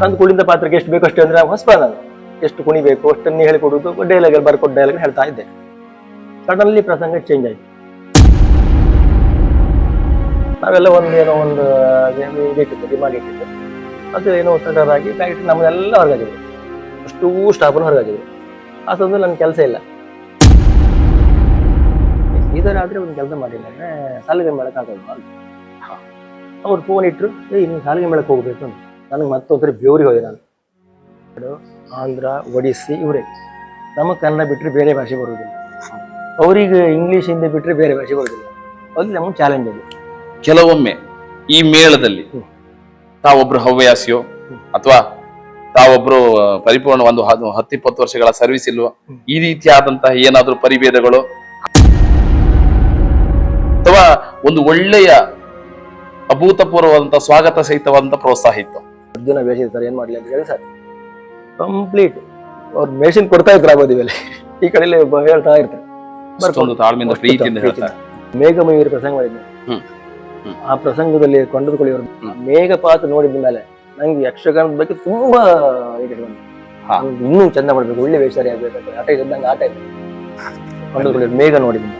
ತಂದು ಕುಳಿಂದ ಪಾತ್ರಕ್ಕೆ ಎಷ್ಟು ಬೇಕು ಅಷ್ಟೇ ಅಂದ್ರೆ ಹೊಸಬ ನಾನು. ಎಷ್ಟು ಕುಣಿಬೇಕು, ಅಷ್ಟನ್ನು ಹೇಳಿಕೊಡುದು ಡೈಲಾಗ್ ಬರ್ಕೊಟ್ಟು ಡೈಲಾಗ್ ಹೇಳ್ತಾ ಇದ್ದೆ. ಸಡನ್ಲಿ ಪ್ರಸಂಗ ಚೇಂಜ್ ಆಯ್ತು. ನಾವೆಲ್ಲ ಒಂದು ಏನೋ ಒಂದು ಇಟ್ಟಿತ್ತು ಡಿಮಾಂಡ್ ಇಟ್ಟಿತ್ತು ಅದು ಏನೋ ಸಡನ್ ಆಗಿ ಪ್ಯಾಕೆಟ್ ನಮ್ಮನ್ನೆಲ್ಲ ಹೊರಗಾಗಿದೆ. ಅಷ್ಟೂ ಸ್ಟಾಫನ್ನು ಹೊರಗಾಗಿದೆ. ಆ ಸಮಯದಲ್ಲಿ ನನ್ನ ಕೆಲಸ ಇಲ್ಲ. ಆದರೆ ಒಂದು ಕೆಲಸ ಮಾಡಿಲ್ಲ. ಸಾಲಿಗೆ ಮೇಳಕ್ಕೆ ಅಂತ. ಅವ್ರು ಫೋನ್ ಇಟ್ರು, ಏ, ಇನ್ನು ಸಾಲಿಗೆ ಮೇಳಕ್ಕೆ ಹೋಗ್ಬೇಕು ಅಂತ. ನನಗೆ ಮತ್ತೊಂದ್ಸರಿ ಬೇವ್ರಿಗೆ ಹೋದೆ ನಾನು. ಆಂಧ್ರ ಒಡಿಸ್ಸಿ ಇವರೇ. ನಮಗೆ ಕನ್ನಡ ಬಿಟ್ಟರೆ ಬೇರೆ ಭಾಷೆ ಬರುವುದಿಲ್ಲ ಅವರಿಗೆ ಇಂಗ್ಲೀಷ್ ಹಿಂದೆ ಬಿಟ್ಟರೆ ಬೇರೆ ಭಾಷೆ ಬರುವುದಿಲ್ಲ ಅದು ನಮಗೆ ಚಾಲೆಂಜ್ ಅದು. ಕೆಲವೊಮ್ಮೆ ಈ ಮೇಳದಲ್ಲಿ. ತಾವೊಬ್ರು ಹವ್ಯಾಸಿಯೋ ಅಥವಾ ತಾವೊಬ್ರು ಪರಿಪೂರ್ಣ ಒಂದು ಹತ್ತು ಹತ್ತಿಪ್ಪತ್ತು ವರ್ಷಗಳ ಸರ್ವಿಸ್ ಇಲ್ವೋ ಈ ರೀತಿಯಾದಂತಹ ಏನಾದ್ರೂ ಪರಿಭೇದಗಳು? ಅಥವಾ ಒಂದು ಒಳ್ಳೆಯ ಅಭೂತಪೂರ್ವವಾದಂತಹ ಸ್ವಾಗತ ಸಹಿತವಾದಂತಹ ಪ್ರೋತ್ಸಾಹ ಇತ್ತು? ಅರ್ಜುನ ವೇಷ ಸರ್ ಏನ್ ಮಾಡ್ಲಿ ಅಂತ ಹೇಳಿ ಸರ್. ಕಂಪ್ಲೀಟ್ ಅವ್ರು ಮೆಷಿನ್ ಕೊಡ್ತಾ ಇದ್ರು ಮೇಲೆ ಈ ಕಡೆಯಲ್ಲಿ ಹೇಳ್ತಾ ಇರ್ತಾರೆ. ಮೇಘಮಯೂರಿ ಪ್ರಸಂಗ. ಹ್ಮ್. ಆ ಪ್ರಸಂಗದಲ್ಲಿ ಕೊಂಡದಕೊಳ್ಳಿಯವರು ಹ್ಮ್. ಮೇಘಪಾತ ನೋಡಿದ ಮೇಲೆ ನಂಗೆ ಯಕ್ಷಗಾನದ ಬಗ್ಗೆ ತುಂಬಾ ಇದು. ಇನ್ನೂ ಚಂದ ಮಾಡ್ಬೇಕು ಒಳ್ಳೆ ವೇಷಾರಿ ಆಗ್ಬೇಕು ಆಟ ಇದ್ದಂಗೆ ಆಟ ಇದೆ ಕೊಂಡದಕೊಳ್ಳಿಯವರು ಮೇಘ ನೋಡಿದ್ದೀನಿ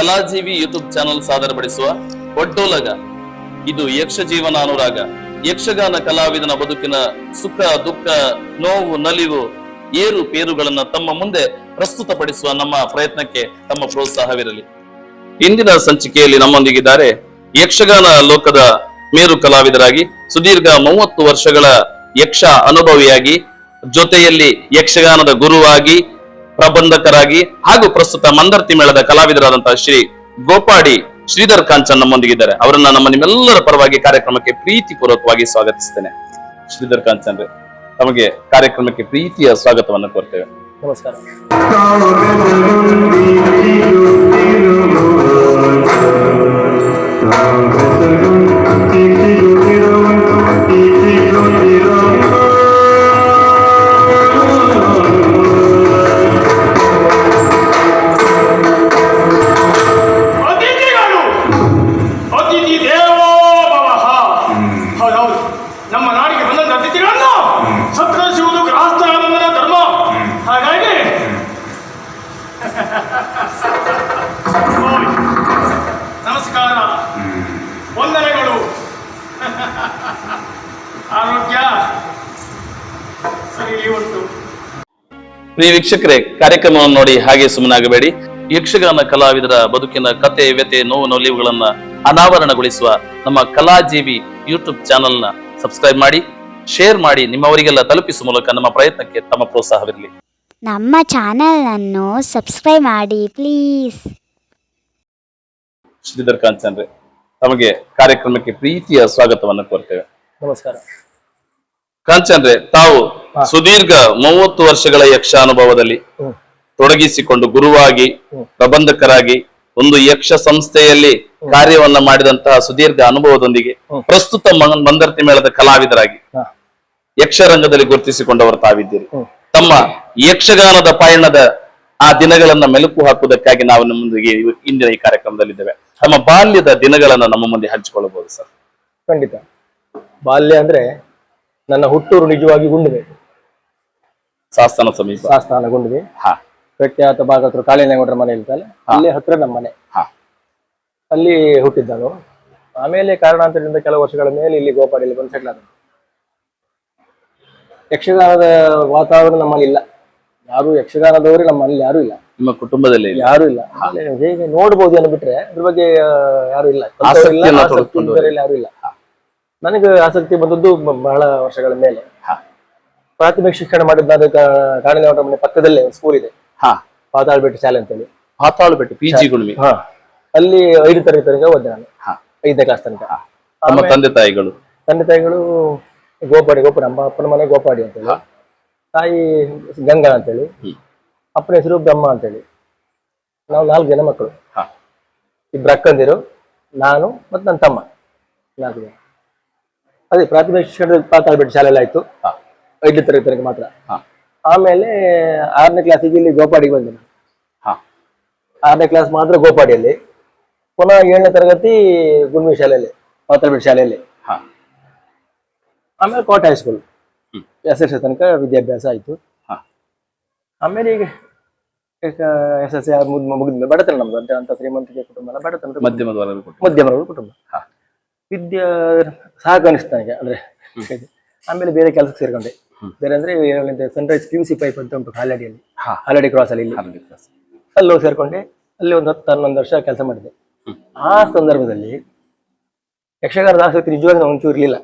ಕಲಾಜೀವಿ ಯೂಟ್ಯೂಬ್ ಚಾನಲ್ ಸಾದರಪಡಿಸುವ ಒಡ್ಡೋಲಗ ಇದು ಯಕ್ಷ ಜೀವನ ಅನುರಾಗ. ಯಕ್ಷಗಾನ ಕಲಾವಿದನ ಬದುಕಿನ ಸುಖ, ದುಃಖ, ನೋವು, ನಲಿವು, ಏರು ಪೇರುಗಳನ್ನ ತಮ್ಮ ಮುಂದೆ ಪ್ರಸ್ತುತಪಡಿಸುವ ನಮ್ಮ ಪ್ರಯತ್ನಕ್ಕೆ ತಮ್ಮ ಪ್ರೋತ್ಸಾಹವಿರಲಿ. ಇಂದಿನ ಸಂಚಿಕೆಯಲ್ಲಿ ನಮ್ಮೊಂದಿಗಿದ್ದಾರೆ ಯಕ್ಷಗಾನ ಲೋಕದ ಮೇರು ಕಲಾವಿದರಾಗಿ, ಸುದೀರ್ಘ ಮೂವತ್ತು ವರ್ಷಗಳ ಯಕ್ಷ ಅನುಭವಿಯಾಗಿ, ಜೊತೆಯಲ್ಲಿ ಯಕ್ಷಗಾನದ ಗುರುವಾಗಿ ಪ್ರಬಂಧಕರಾಗಿ ಹಾಗೂ ಪ್ರಸ್ತುತ ಮಂದರ್ತಿ ಮೇಳದ ಕಲಾವಿದರಾದಂತಹ ಶ್ರೀ ಗೋಪಾಡಿ ಶ್ರೀಧರ್ ಕಾಂಚನ್ ನಮ್ಮೊಂದಿಗಿದ್ದಾರೆ. ಅವರನ್ನ ನಮ್ಮ ನಿಮ್ಮೆಲ್ಲರ ಪರವಾಗಿ ಕಾರ್ಯಕ್ರಮಕ್ಕೆ ಪ್ರೀತಿ ಪೂರ್ವಕವಾಗಿ ಸ್ವಾಗತಿಸ್ತೇನೆ. ಶ್ರೀಧರ್ ಕಾಂಚನ್ ರೇ ತಮಗೆ ಕಾರ್ಯಕ್ರಮಕ್ಕೆ ಪ್ರೀತಿಯ ಸ್ವಾಗತವನ್ನು ಕೋರ್ತೇವೆ. ನಮಸ್ಕಾರ. ಪ್ರಿಯ ವೀಕ್ಷಕರೇ ಕಾರ್ಯಕ್ರಮವನ್ನು ನೋಡಿ ಹಾಗೆ ಸುಮ್ಮನಾಗಬೇಡಿ. ಯಕ್ಷಗಾನ ಕಲಾವಿದರ ಬದುಕಿನ ಕತೆ ವ್ಯತೆ ನೋವು ನೋಲಿವುಗಳನ್ನು ಅನಾವರಣಗೊಳಿಸುವ ನಮ್ಮ ಕಲಾಜೀವಿ ಯೂಟ್ಯೂಬ್ ಚಾನೆಲ್ನ ಸಬ್ಸ್ಕ್ರೈಬ್ ಮಾಡಿ ಶೇರ್ ಮಾಡಿ ನಿಮ್ಮವರಿಗೆಲ್ಲ ತಲುಪಿಸುವ ಮೂಲಕ ನಮ್ಮ ಪ್ರಯತ್ನಕ್ಕೆ ತಮ್ಮ ಪ್ರೋತ್ಸಾಹವಿರಲಿ. ನಮ್ಮ ಚಾನೆಲ್ನನ್ನು ಸಬ್ಸ್ಕ್ರೈಬ್ ಮಾಡಿ ಪ್ಲೀಸ್. ಶ್ರೀಧರ್ ಕಾಂಚನ್ರೆ ತಮಗೆ ಕಾರ್ಯಕ್ರಮಕ್ಕೆ ಪ್ರೀತಿಯ ಸ್ವಾಗತವನ್ನು ಕೋರ್ತೇವೆ. ನಮಸ್ಕಾರ. ಕಾಂಚನ್ರೆ ತಾವು ಸುದೀರ್ಘ ಮೂವತ್ತು ವರ್ಷಗಳ ಯಕ್ಷ ಅನುಭವದಲ್ಲಿ ತೊಡಗಿಸಿಕೊಂಡು ಗುರುವಾಗಿ. ಪ್ರಬಂಧಕರಾಗಿ ಒಂದು ಯಕ್ಷ ಸಂಸ್ಥೆಯಲ್ಲಿ ಕಾರ್ಯವನ್ನ ಮಾಡಿದಂತಹ ಸುದೀರ್ಘ ಅನುಭವದೊಂದಿಗೆ ಪ್ರಸ್ತುತ ಮಂದರ್ತಿ ಮೇಳದ ಕಲಾವಿದರಾಗಿ. ಯಕ್ಷರಂಗದಲ್ಲಿ ಗುರುತಿಸಿಕೊಂಡವರು ತಾವಿದ್ದೀರಿ. ತಮ್ಮ ಯಕ್ಷಗಾನದ ಪಯಣದ ಆ ದಿನಗಳನ್ನ ಮೆಲುಕು ಹಾಕುವುದಕ್ಕಾಗಿ ನಾವು ನಿಮ್ಮ ಮುಂದೆ ಇಂದಿನ ಈ ಕಾರ್ಯಕ್ರಮದಲ್ಲಿದ್ದೇವೆ. ತಮ್ಮ ಬಾಲ್ಯದ ದಿನಗಳನ್ನ ನಮ್ಮ ಮುಂದೆ ಹಂಚಿಕೊಳ್ಳಬಹುದು ಸರ್. ಖಂಡಿತ. ಬಾಲ್ಯ ಅಂದ್ರೆ ನನ್ನ ಹುಟ್ಟೂರು ನಿಜವಾಗಿ ಗುಂಡಿದೆ. ಶಾಸನ ಸಮೀಪ. ಶಾಸ್ತಾನ ಗುಂಡಿದೆ. ಹಾ. ಪ್ರಖ್ಯಾತ ಭಾಗತರು ಕಾಳಿನಗೌಡರ ಮನೆ ಇರ್ತಲ್ಲ ಅಲ್ಲಿ ಹತ್ರ ನಮ್ಮ ಮನೆ. ಹಾ. ಅಲ್ಲಿ ಹುಟ್ಟಿದ್ದನು ಆಮೇಲೆ ಕಾರಣಾಂತರದಿಂದ ಕೆಲವು ವರ್ಷಗಳ ಮೇಲೆ ಇಲ್ಲಿ ಗೋಪಾಡಿಯಲ್ಲಿ ಬಂದು ಸೆಟ್ಲ್ ಆದನು ಯಕ್ಷಗಾನದ ವಾತಾವರಣ ನಮ್ಮಲ್ಲಿ ಇಲ್ಲ. ಯಾರು ಯಕ್ಷಗಾನದವರು ನಮ್ಮಲ್ಲಿ ಯಾರು ಇಲ್ಲ. ನಿಮ್ಮ ಕುಟುಂಬದಲ್ಲಿ. ಯಾರು ಇಲ್ಲ. ಹೇಗೆ ನೋಡ್ಬೋದು ಅನ್ಬಿಟ್ರೆ ಅದ್ರ ಬಗ್ಗೆ ಯಾರು ಇಲ್ಲ. ಯಾರು ಇಲ್ಲ. ನನಗೆ ಆಸಕ್ತಿ ಬಂದದ್ದು ಬಹಳ ವರ್ಷಗಳ ಮೇಲೆ. ಹಾ. ಪ್ರಾಥಮಿಕ ಶಿಕ್ಷಣ ಮಾಡಿದ್ದ ಕಾಡಿನ ಮನೆ ಪಕ್ಕದಲ್ಲೇ ಒಂದು ಸ್ಕೂಲ್ ಇದೆ. ಹಾ. ಪಾತಾಳಬೆಟ್ಟ ಶಾಲೆ ಅಂತೇಳಿ. ಪಾತಾಳ್ಬೆಟ್ಟು ಪಿ ಜಿ ಗುಳ್ಮಿ ಅಲ್ಲಿ ಐದು ತರಗತಿ ತನಕ ಓದಿದೆ ನಾನು. ಹಾ. ಐದನೇ ಕ್ಲಾಸ್ ತನಕ. ನಮ್ಮ ತಂದೆ ತಾಯಿಗಳು? ತಂದೆ ತಾಯಿಗಳು ಗೋಪಾಡಿ ಗೋಪಾಡಿ ನಮ್ಮ ಅಪ್ಪನ ಮನೆ ಗೋಪಾಡಿ ಅಂತೇಳಿ. ತಾಯಿ ಗಂಗಾ ಅಂತೇಳಿ. ಅಪ್ಪನ ಹೆಸರು ಬ್ರಹ್ಮ ಅಂತೇಳಿ. ನಾವು ನಾಲ್ಕು ಜನ ಮಕ್ಕಳು. ಹಾ. ಇಬ್ರು ಅಕ್ಕಂದಿರು ನಾನು ಮತ್ತು ನನ್ನ ತಮ್ಮ. ನಾಲ್ಕು ಜನ. ಅದೇ ಪ್ರಾಥಮಿಕ ಶಿಕ್ಷಣದ ಶಾಲೆ ಎಲ್ಲ ಆಯ್ತು. ಐದನೇ ತರಗತಿ ತನಕ ಮಾತ್ರ. ಆಮೇಲೆ ಆರನೇ ಕ್ಲಾಸಿಗೆ ಇಲ್ಲಿ ಗೋಪಾಡಿಗೆ ಬಂದೆ ನಾನು. ಹಾ. ಆರನೇ ಕ್ಲಾಸ್ ಮಾತ್ರ ಗೋಪಾಡಿಯಲ್ಲಿ. ಪುನಃ ಏಳನೇ ತರಗತಿ ಗುಣಮಿ ಶಾಲೆಯಲ್ಲಿ ಪಾತಾಳಬೆಟ್ಟ ಶಾಲೆಯಲ್ಲಿ. ಹಾ. ಆಮೇಲೆ ಕೋಟೆ ಹೈಸ್ಕೂಲ್. ಎಸ್ ಎಸ್ ತನಕ ವಿದ್ಯಾಭ್ಯಾಸ ಆಯ್ತು. ಹಾ. ಆಮೇಲೆ ಈಗ ಎಸ್ ಎಸ್ ಆರ್ ಮುಗಿದ ಬಡತನ ನಮ್ದು. ಅಂತ ಶ್ರೀಮಂತಿಕೆ ಕುಟುಂಬ ಅಲ್ಲ ಬಡತನ ಮಧ್ಯಮ ಕುಟುಂಬ. ವಿದ್ಯಾ ಸಾಕು ಅನಿಸ್ತು ನನಗೆ ಅಂದ್ರೆ ಆಮೇಲೆ ಬೇರೆ ಕೆಲಸಕ್ಕೆ ಸೇರ್ಕೊಂಡೆ. ಬೇರೆ ಅಂದ್ರೆ sunrise P U C pipe ಅಂತ ಉಂಟು ಹಾಲಡಿಯಲ್ಲಿ ಹಾ. ಹಾಲಡಿ ಕ್ರಾಸ್ ಅಲ್ಲಿ ಇಲ್ಲಿ. ಅಲ್ಲಿ ಹೋಗಿ ಸೇರ್ಕೊಂಡೆ ಅಲ್ಲಿ ಒಂದು ಹತ್ತು ಹನ್ನೊಂದು ವರ್ಷ ಕೆಲಸ ಮಾಡಿದೆ. ಆ ಸಂದರ್ಭದಲ್ಲಿ ಯಕ್ಷಗಾನ ಆಸಕ್ತಿ ನಿಜವಾಗಿ ಒಂಚೂರು ಇರಲಿಲ್ಲ.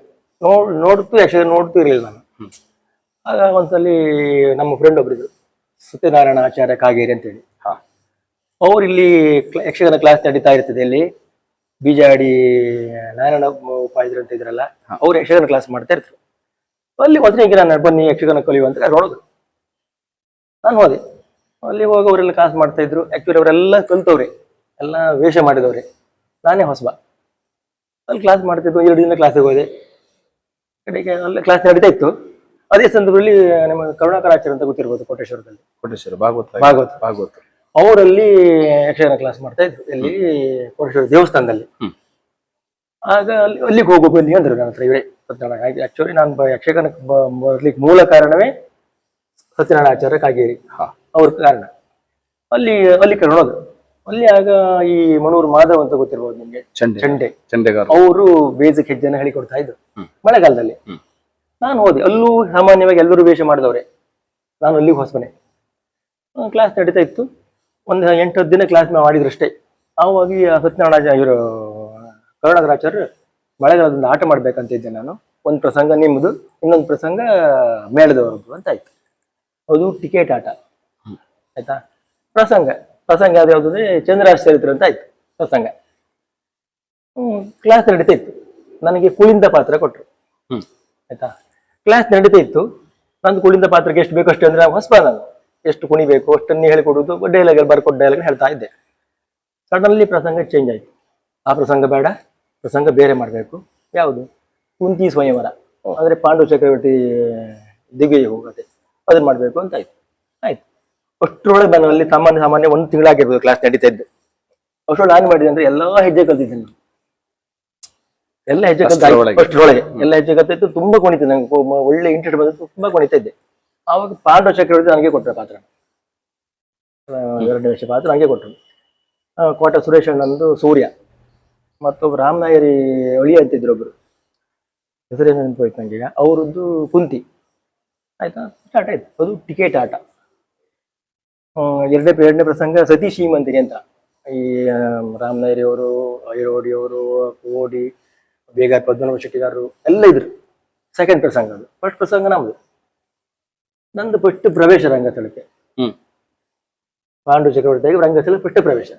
ನೋಡ್ ನೋಡ್ತು ಯಕ್ಷಗಾನ ನೋಡ್ತು ಇರಲಿಲ್ಲ ನಾನು. ಆಗ ಒಂದ್ಸಲಿ ನಮ್ಮ ಫ್ರೆಂಡ್ ಒಬ್ಬರಿದ್ರು ಸತ್ಯನಾರಾಯಣ ಆಚಾರ್ಯ ಕಾಗೇರಿ ಅಂತೇಳಿ. ಅವ್ರು ಇಲ್ಲಿ ಯಕ್ಷಗಾನ ಕ್ಲಾಸ್ ನಡೀತಾ ಇರ್ತದೆ ಇಲ್ಲಿ. ಬೀಜಾಡಿ ನಾರಾಯಣ ಉಪಾಧ್ಯಾಯರು ಅಂತ ಇದ್ರಲ್ಲ ಅವ್ರು ಯಕ್ಷಗಾನ ಕ್ಲಾಸ್ ಮಾಡ್ತಾ ಇರ್ತಾರೆ ಅಲ್ಲಿ ಹೋದ್ರೆ ಈಗ ನಾನು ಬನ್ನಿ ಯಕ್ಷಗಾನ ಕಲಿಯುವ ಅಂತ ನೋಡೋದು ನಾನು ಹೋದೆ. ಅಲ್ಲಿ ಹೋಗಿ ಅವರೆಲ್ಲ ಕ್ಲಾಸ್ ಮಾಡ್ತಾ ಇದ್ರು. ಆಕ್ಚುಲಿ ಅವರೆಲ್ಲ ಕಲ್ತವ್ರೆ. ಎಲ್ಲ ವೇಷ ಮಾಡಿದವ್ರೆ. ನಾನೇ ಹೊಸಬ ಅಲ್ಲಿ ಕ್ಲಾಸ್ ಮಾಡ್ತಿದ್ದು ಎರಡು ದಿನ ಕ್ಲಾಸಿಗೆ ಹೋದೆ. ಕಡೆಗೆ ಅಲ್ಲಿ ಕ್ಲಾಸ್ ನಡೀತಾ ಇತ್ತು. ಅದೇ ಸಂದರ್ಭದಲ್ಲಿ ನಮ್ಮ ಕರುಣಾಕರಾಚಾರ್ಯ ಅಂತ ಗೊತ್ತಿರ್ಬೋದು ಕೋಟೇಶ್ವರದಲ್ಲಿ. ಕೋಟೇಶ್ವರ ಭಾಗವತ. ಭಾಗವತ. ಭಾಗವತ. ಅವರಲ್ಲಿ ಯಕ್ಷಗಾನ ಕ್ಲಾಸ್ ಮಾಡ್ತಾ ಇದ್ರು. ಇಲ್ಲಿ ಕೋಟೇಶ್ವರ ದೇವಸ್ಥಾನದಲ್ಲಿ. ಆಗ ಅಲ್ಲಿ ಅಲ್ಲಿಗೆ ಹೋಗು ಬನ್ನಿ ಅಂದ್ರು ನನ್ನ ಹತ್ರ ಇವರೇ. ಸತ್ಯನಾರಾಯಣ ಆಕ್ಚುಲಿ ನಾನು ಯಕ್ಷಗಾನಕ್ಕೆ ಬರ್ಲಿಕ್ಕೆ ಮೂಲ ಕಾರಣವೇ ಸತ್ಯನಾರಾಯಣ ಆಚಾರ್ಯ ಕಾಗೇರಿ. ಅವ್ರ ಕಾರಣ. ಅಲ್ಲಿ ಅಲ್ಲಿ ಕರ್ನೋದು ಅಲ್ಲಿ ಆಗ ಈ ಮಣೂರು ಮಾಧವ್ ಅಂತ ಗೊತ್ತಿರ್ಬೋದು ನಿಮ್ಗೆ? ಚಂಡೆ. ಚಂಡೆ. ಚಂಡೆಗಾರ. ಅವರು ಬೇಸಿಕ್ ಹೆಜ್ಜೆನ ಹೇಳಿಕೊಡ್ತಾ ಇದ್ರು. ಮಳೆಗಾಲದಲ್ಲಿ. ನಾನು ಹೋದೆ ಅಲ್ಲೂ ಸಾಮಾನ್ಯವಾಗಿ ಎಲ್ಲರೂ ವೇಷ ಮಾಡಿದವ್ರೆ. ನಾನು ಅಲ್ಲಿಗೆ ಹೊಸಬನೆ. ಕ್ಲಾಸ್ ನಡೀತಾ ಇತ್ತು. ಒಂದು ಎಂಟು ಹತ್ತು ದಿನ ಕ್ಲಾಸ್ ಮಾಡಿದ್ರು ಅಷ್ಟೇ. ಆವಾಗ ಸತ್ಯನಾರಾಯಣ ಇವರು ಕರುಣಾಕರಾಚಾರ್ಯರು ಮಳೆಗಾಲದಿಂದ ಆಟ ಮಾಡ್ಬೇಕಂತಿದ್ದೆ ನಾನು. ಒಂದು ಪ್ರಸಂಗ ನಿಮ್ಮದು ಇನ್ನೊಂದು ಪ್ರಸಂಗ ಮೇಳದವರದ್ದು ಅಂತ ಆಯ್ತು. ಅದು ಟಿಕೆಟ್ ಆಟ. ಆಯ್ತಾ? ಪ್ರಸಂಗ. ಪ್ರಸಂಗ ಯಾವ್ದು ಯಾವ್ದು ಅಂದ್ರೆ ಚಂದ್ರಾಶ ಚರಿತ್ರೆ ಅಂತ ಆಯ್ತು ಪ್ರಸಂಗ. ಕ್ಲಾಸ್ ನಡೀತಾ ಇತ್ತು ನನಗೆ ಕುಳಿಂದ ಪಾತ್ರ ಕೊಟ್ಟರು ಆಯ್ತಾ? ಕ್ಲಾಸ್ ನಡೀತಾ ಇತ್ತು ನಂದು ಕುಳಿಂದ ಪಾತ್ರಕ್ಕೆ ಎಷ್ಟು ಬೇಕು ಅಷ್ಟು ಅಂದ್ರೆ ಹೊಸಬ ನಾನು. ಎಷ್ಟು ಕುಣಿಬೇಕು ಅಷ್ಟನ್ನೇ ಹೇಳಿಕೊಡುವುದು ಡೈಲಾಗ್ ಬರ್ಕೊಟ್ಟು ಡೈಲಾಗ್ ಹೇಳ್ತಾ ಇದ್ದೆ. ಸಡನ್ಲಿ ಪ್ರಸಂಗ ಚೇಂಜ್ ಆಯ್ತು. ಆ ಪ್ರಸಂಗ ಬೇಡ ಪ್ರಸಂಗ ಬೇರೆ ಮಾಡಬೇಕು. ಯಾವುದು? ಕುಂತಿ ಸ್ವಯಂವರ. ಅಂದರೆ ಪಾಂಡು ಚಕ್ರವರ್ತಿ ದಿವ್ಯ ಹೋಗುತ್ತೆ. ಅದನ್ನ ಮಾಡಬೇಕು ಅಂತ ಆಯ್ತು. ಆಯ್ತು. ಅಷ್ಟರೊಳಗೆ ನಾನು ಅಲ್ಲಿ ಸಾಮಾನ್ಯ ಸಾಮಾನ್ಯ ಒಂದು ತಿಂಗಳಾಗಿರ್ಬೋದು ಕ್ಲಾಸ್ ನಡೀತಾ ಇದ್ದೆ ಅಷ್ಟರೊಳಗೆ ನಾನು ಮಾಡಿದೆ ಅಂದರೆ ಎಲ್ಲ ಹೆಜ್ಜೆ ಕಲ್ತಿದ್ದೀನಿ ಎಲ್ಲ ಹೆಜ್ಜೆ ಕಲ್ತ ಅಷ್ಟರೊಳಗೆ. ಅಷ್ಟರೊಳಗೆ. ಎಲ್ಲ ಹೆಜ್ಜೆ ಕಲ್ತಿತ್ತು ತುಂಬಾ ಕುಣಿತಿದ್ದೆ ನಂಗೆ. ಒಳ್ಳೆ ಇಂಟ್ರೆಸ್ಟ್ ಬಂದಿತ್ತು ತುಂಬಾ ಕುಣಿತಾ ಇದ್ದೆ. ಆವಾಗ ಪಾಂಡವ ಚಕ್ರವರ್ತಿ ನನಗೆ ಕೊಟ್ಟರು ಪಾತ್ರ. ಎರಡು ವರ್ಷ ಪಾತ್ರ ನನಗೆ ಕೊಟ್ಟರು. ಕೋಟ ಸುರೇಶ್ ಅಣ್ಣಂದು ಸೂರ್ಯ. ಮತ್ತೊಬ್ರು ರಾಮನಾಯರಿ ಅಳಿ ಅಂತಿದ್ರು ಒಬ್ರು. ಹೆಸರೇನು ನೆನಪೋಯ್ತು ನಂಗೆ ಅವರದ್ದು ಕುಂತಿ. ಆಯ್ತಾ? ಸ್ಟಾರ್ಟ್ ಆಯ್ತು ಅದು ಟಿಕೆಟ್ ಆಟ ಎರಡನೇ ಎರಡನೇ ಪ್ರಸಂಗ ಸತೀಶ್ ಮಂತಿರಿ ಅಂತ. ಈ ರಾಮನಾಯರಿ ಅವರು, ಐರೋಡಿ ಅವರು ಓಡಿ ಬೇಗ ಪದ್ಮನಾಭ ಶೆಟ್ಟಿಗಾರರು ಎಲ್ಲ ಇದ್ರು. ಸೆಕೆಂಡ್ ಪ್ರಸಂಗ ಅದು. ಫಸ್ಟ್ ಪ್ರಸಂಗ ನಮ್ದು. ನಂದು ಫಸ್ಟ್ ಪ್ರವೇಶ ರಂಗಸ್ಥಳಕ್ಕೆ. ಹ್ಮ್. ಪಾಂಡು ಚಕ್ರವರ್ತಿಯಾಗಿ ರಂಗಸ್ಥಳ ಫಸ್ಟ್ ಪ್ರವೇಶ.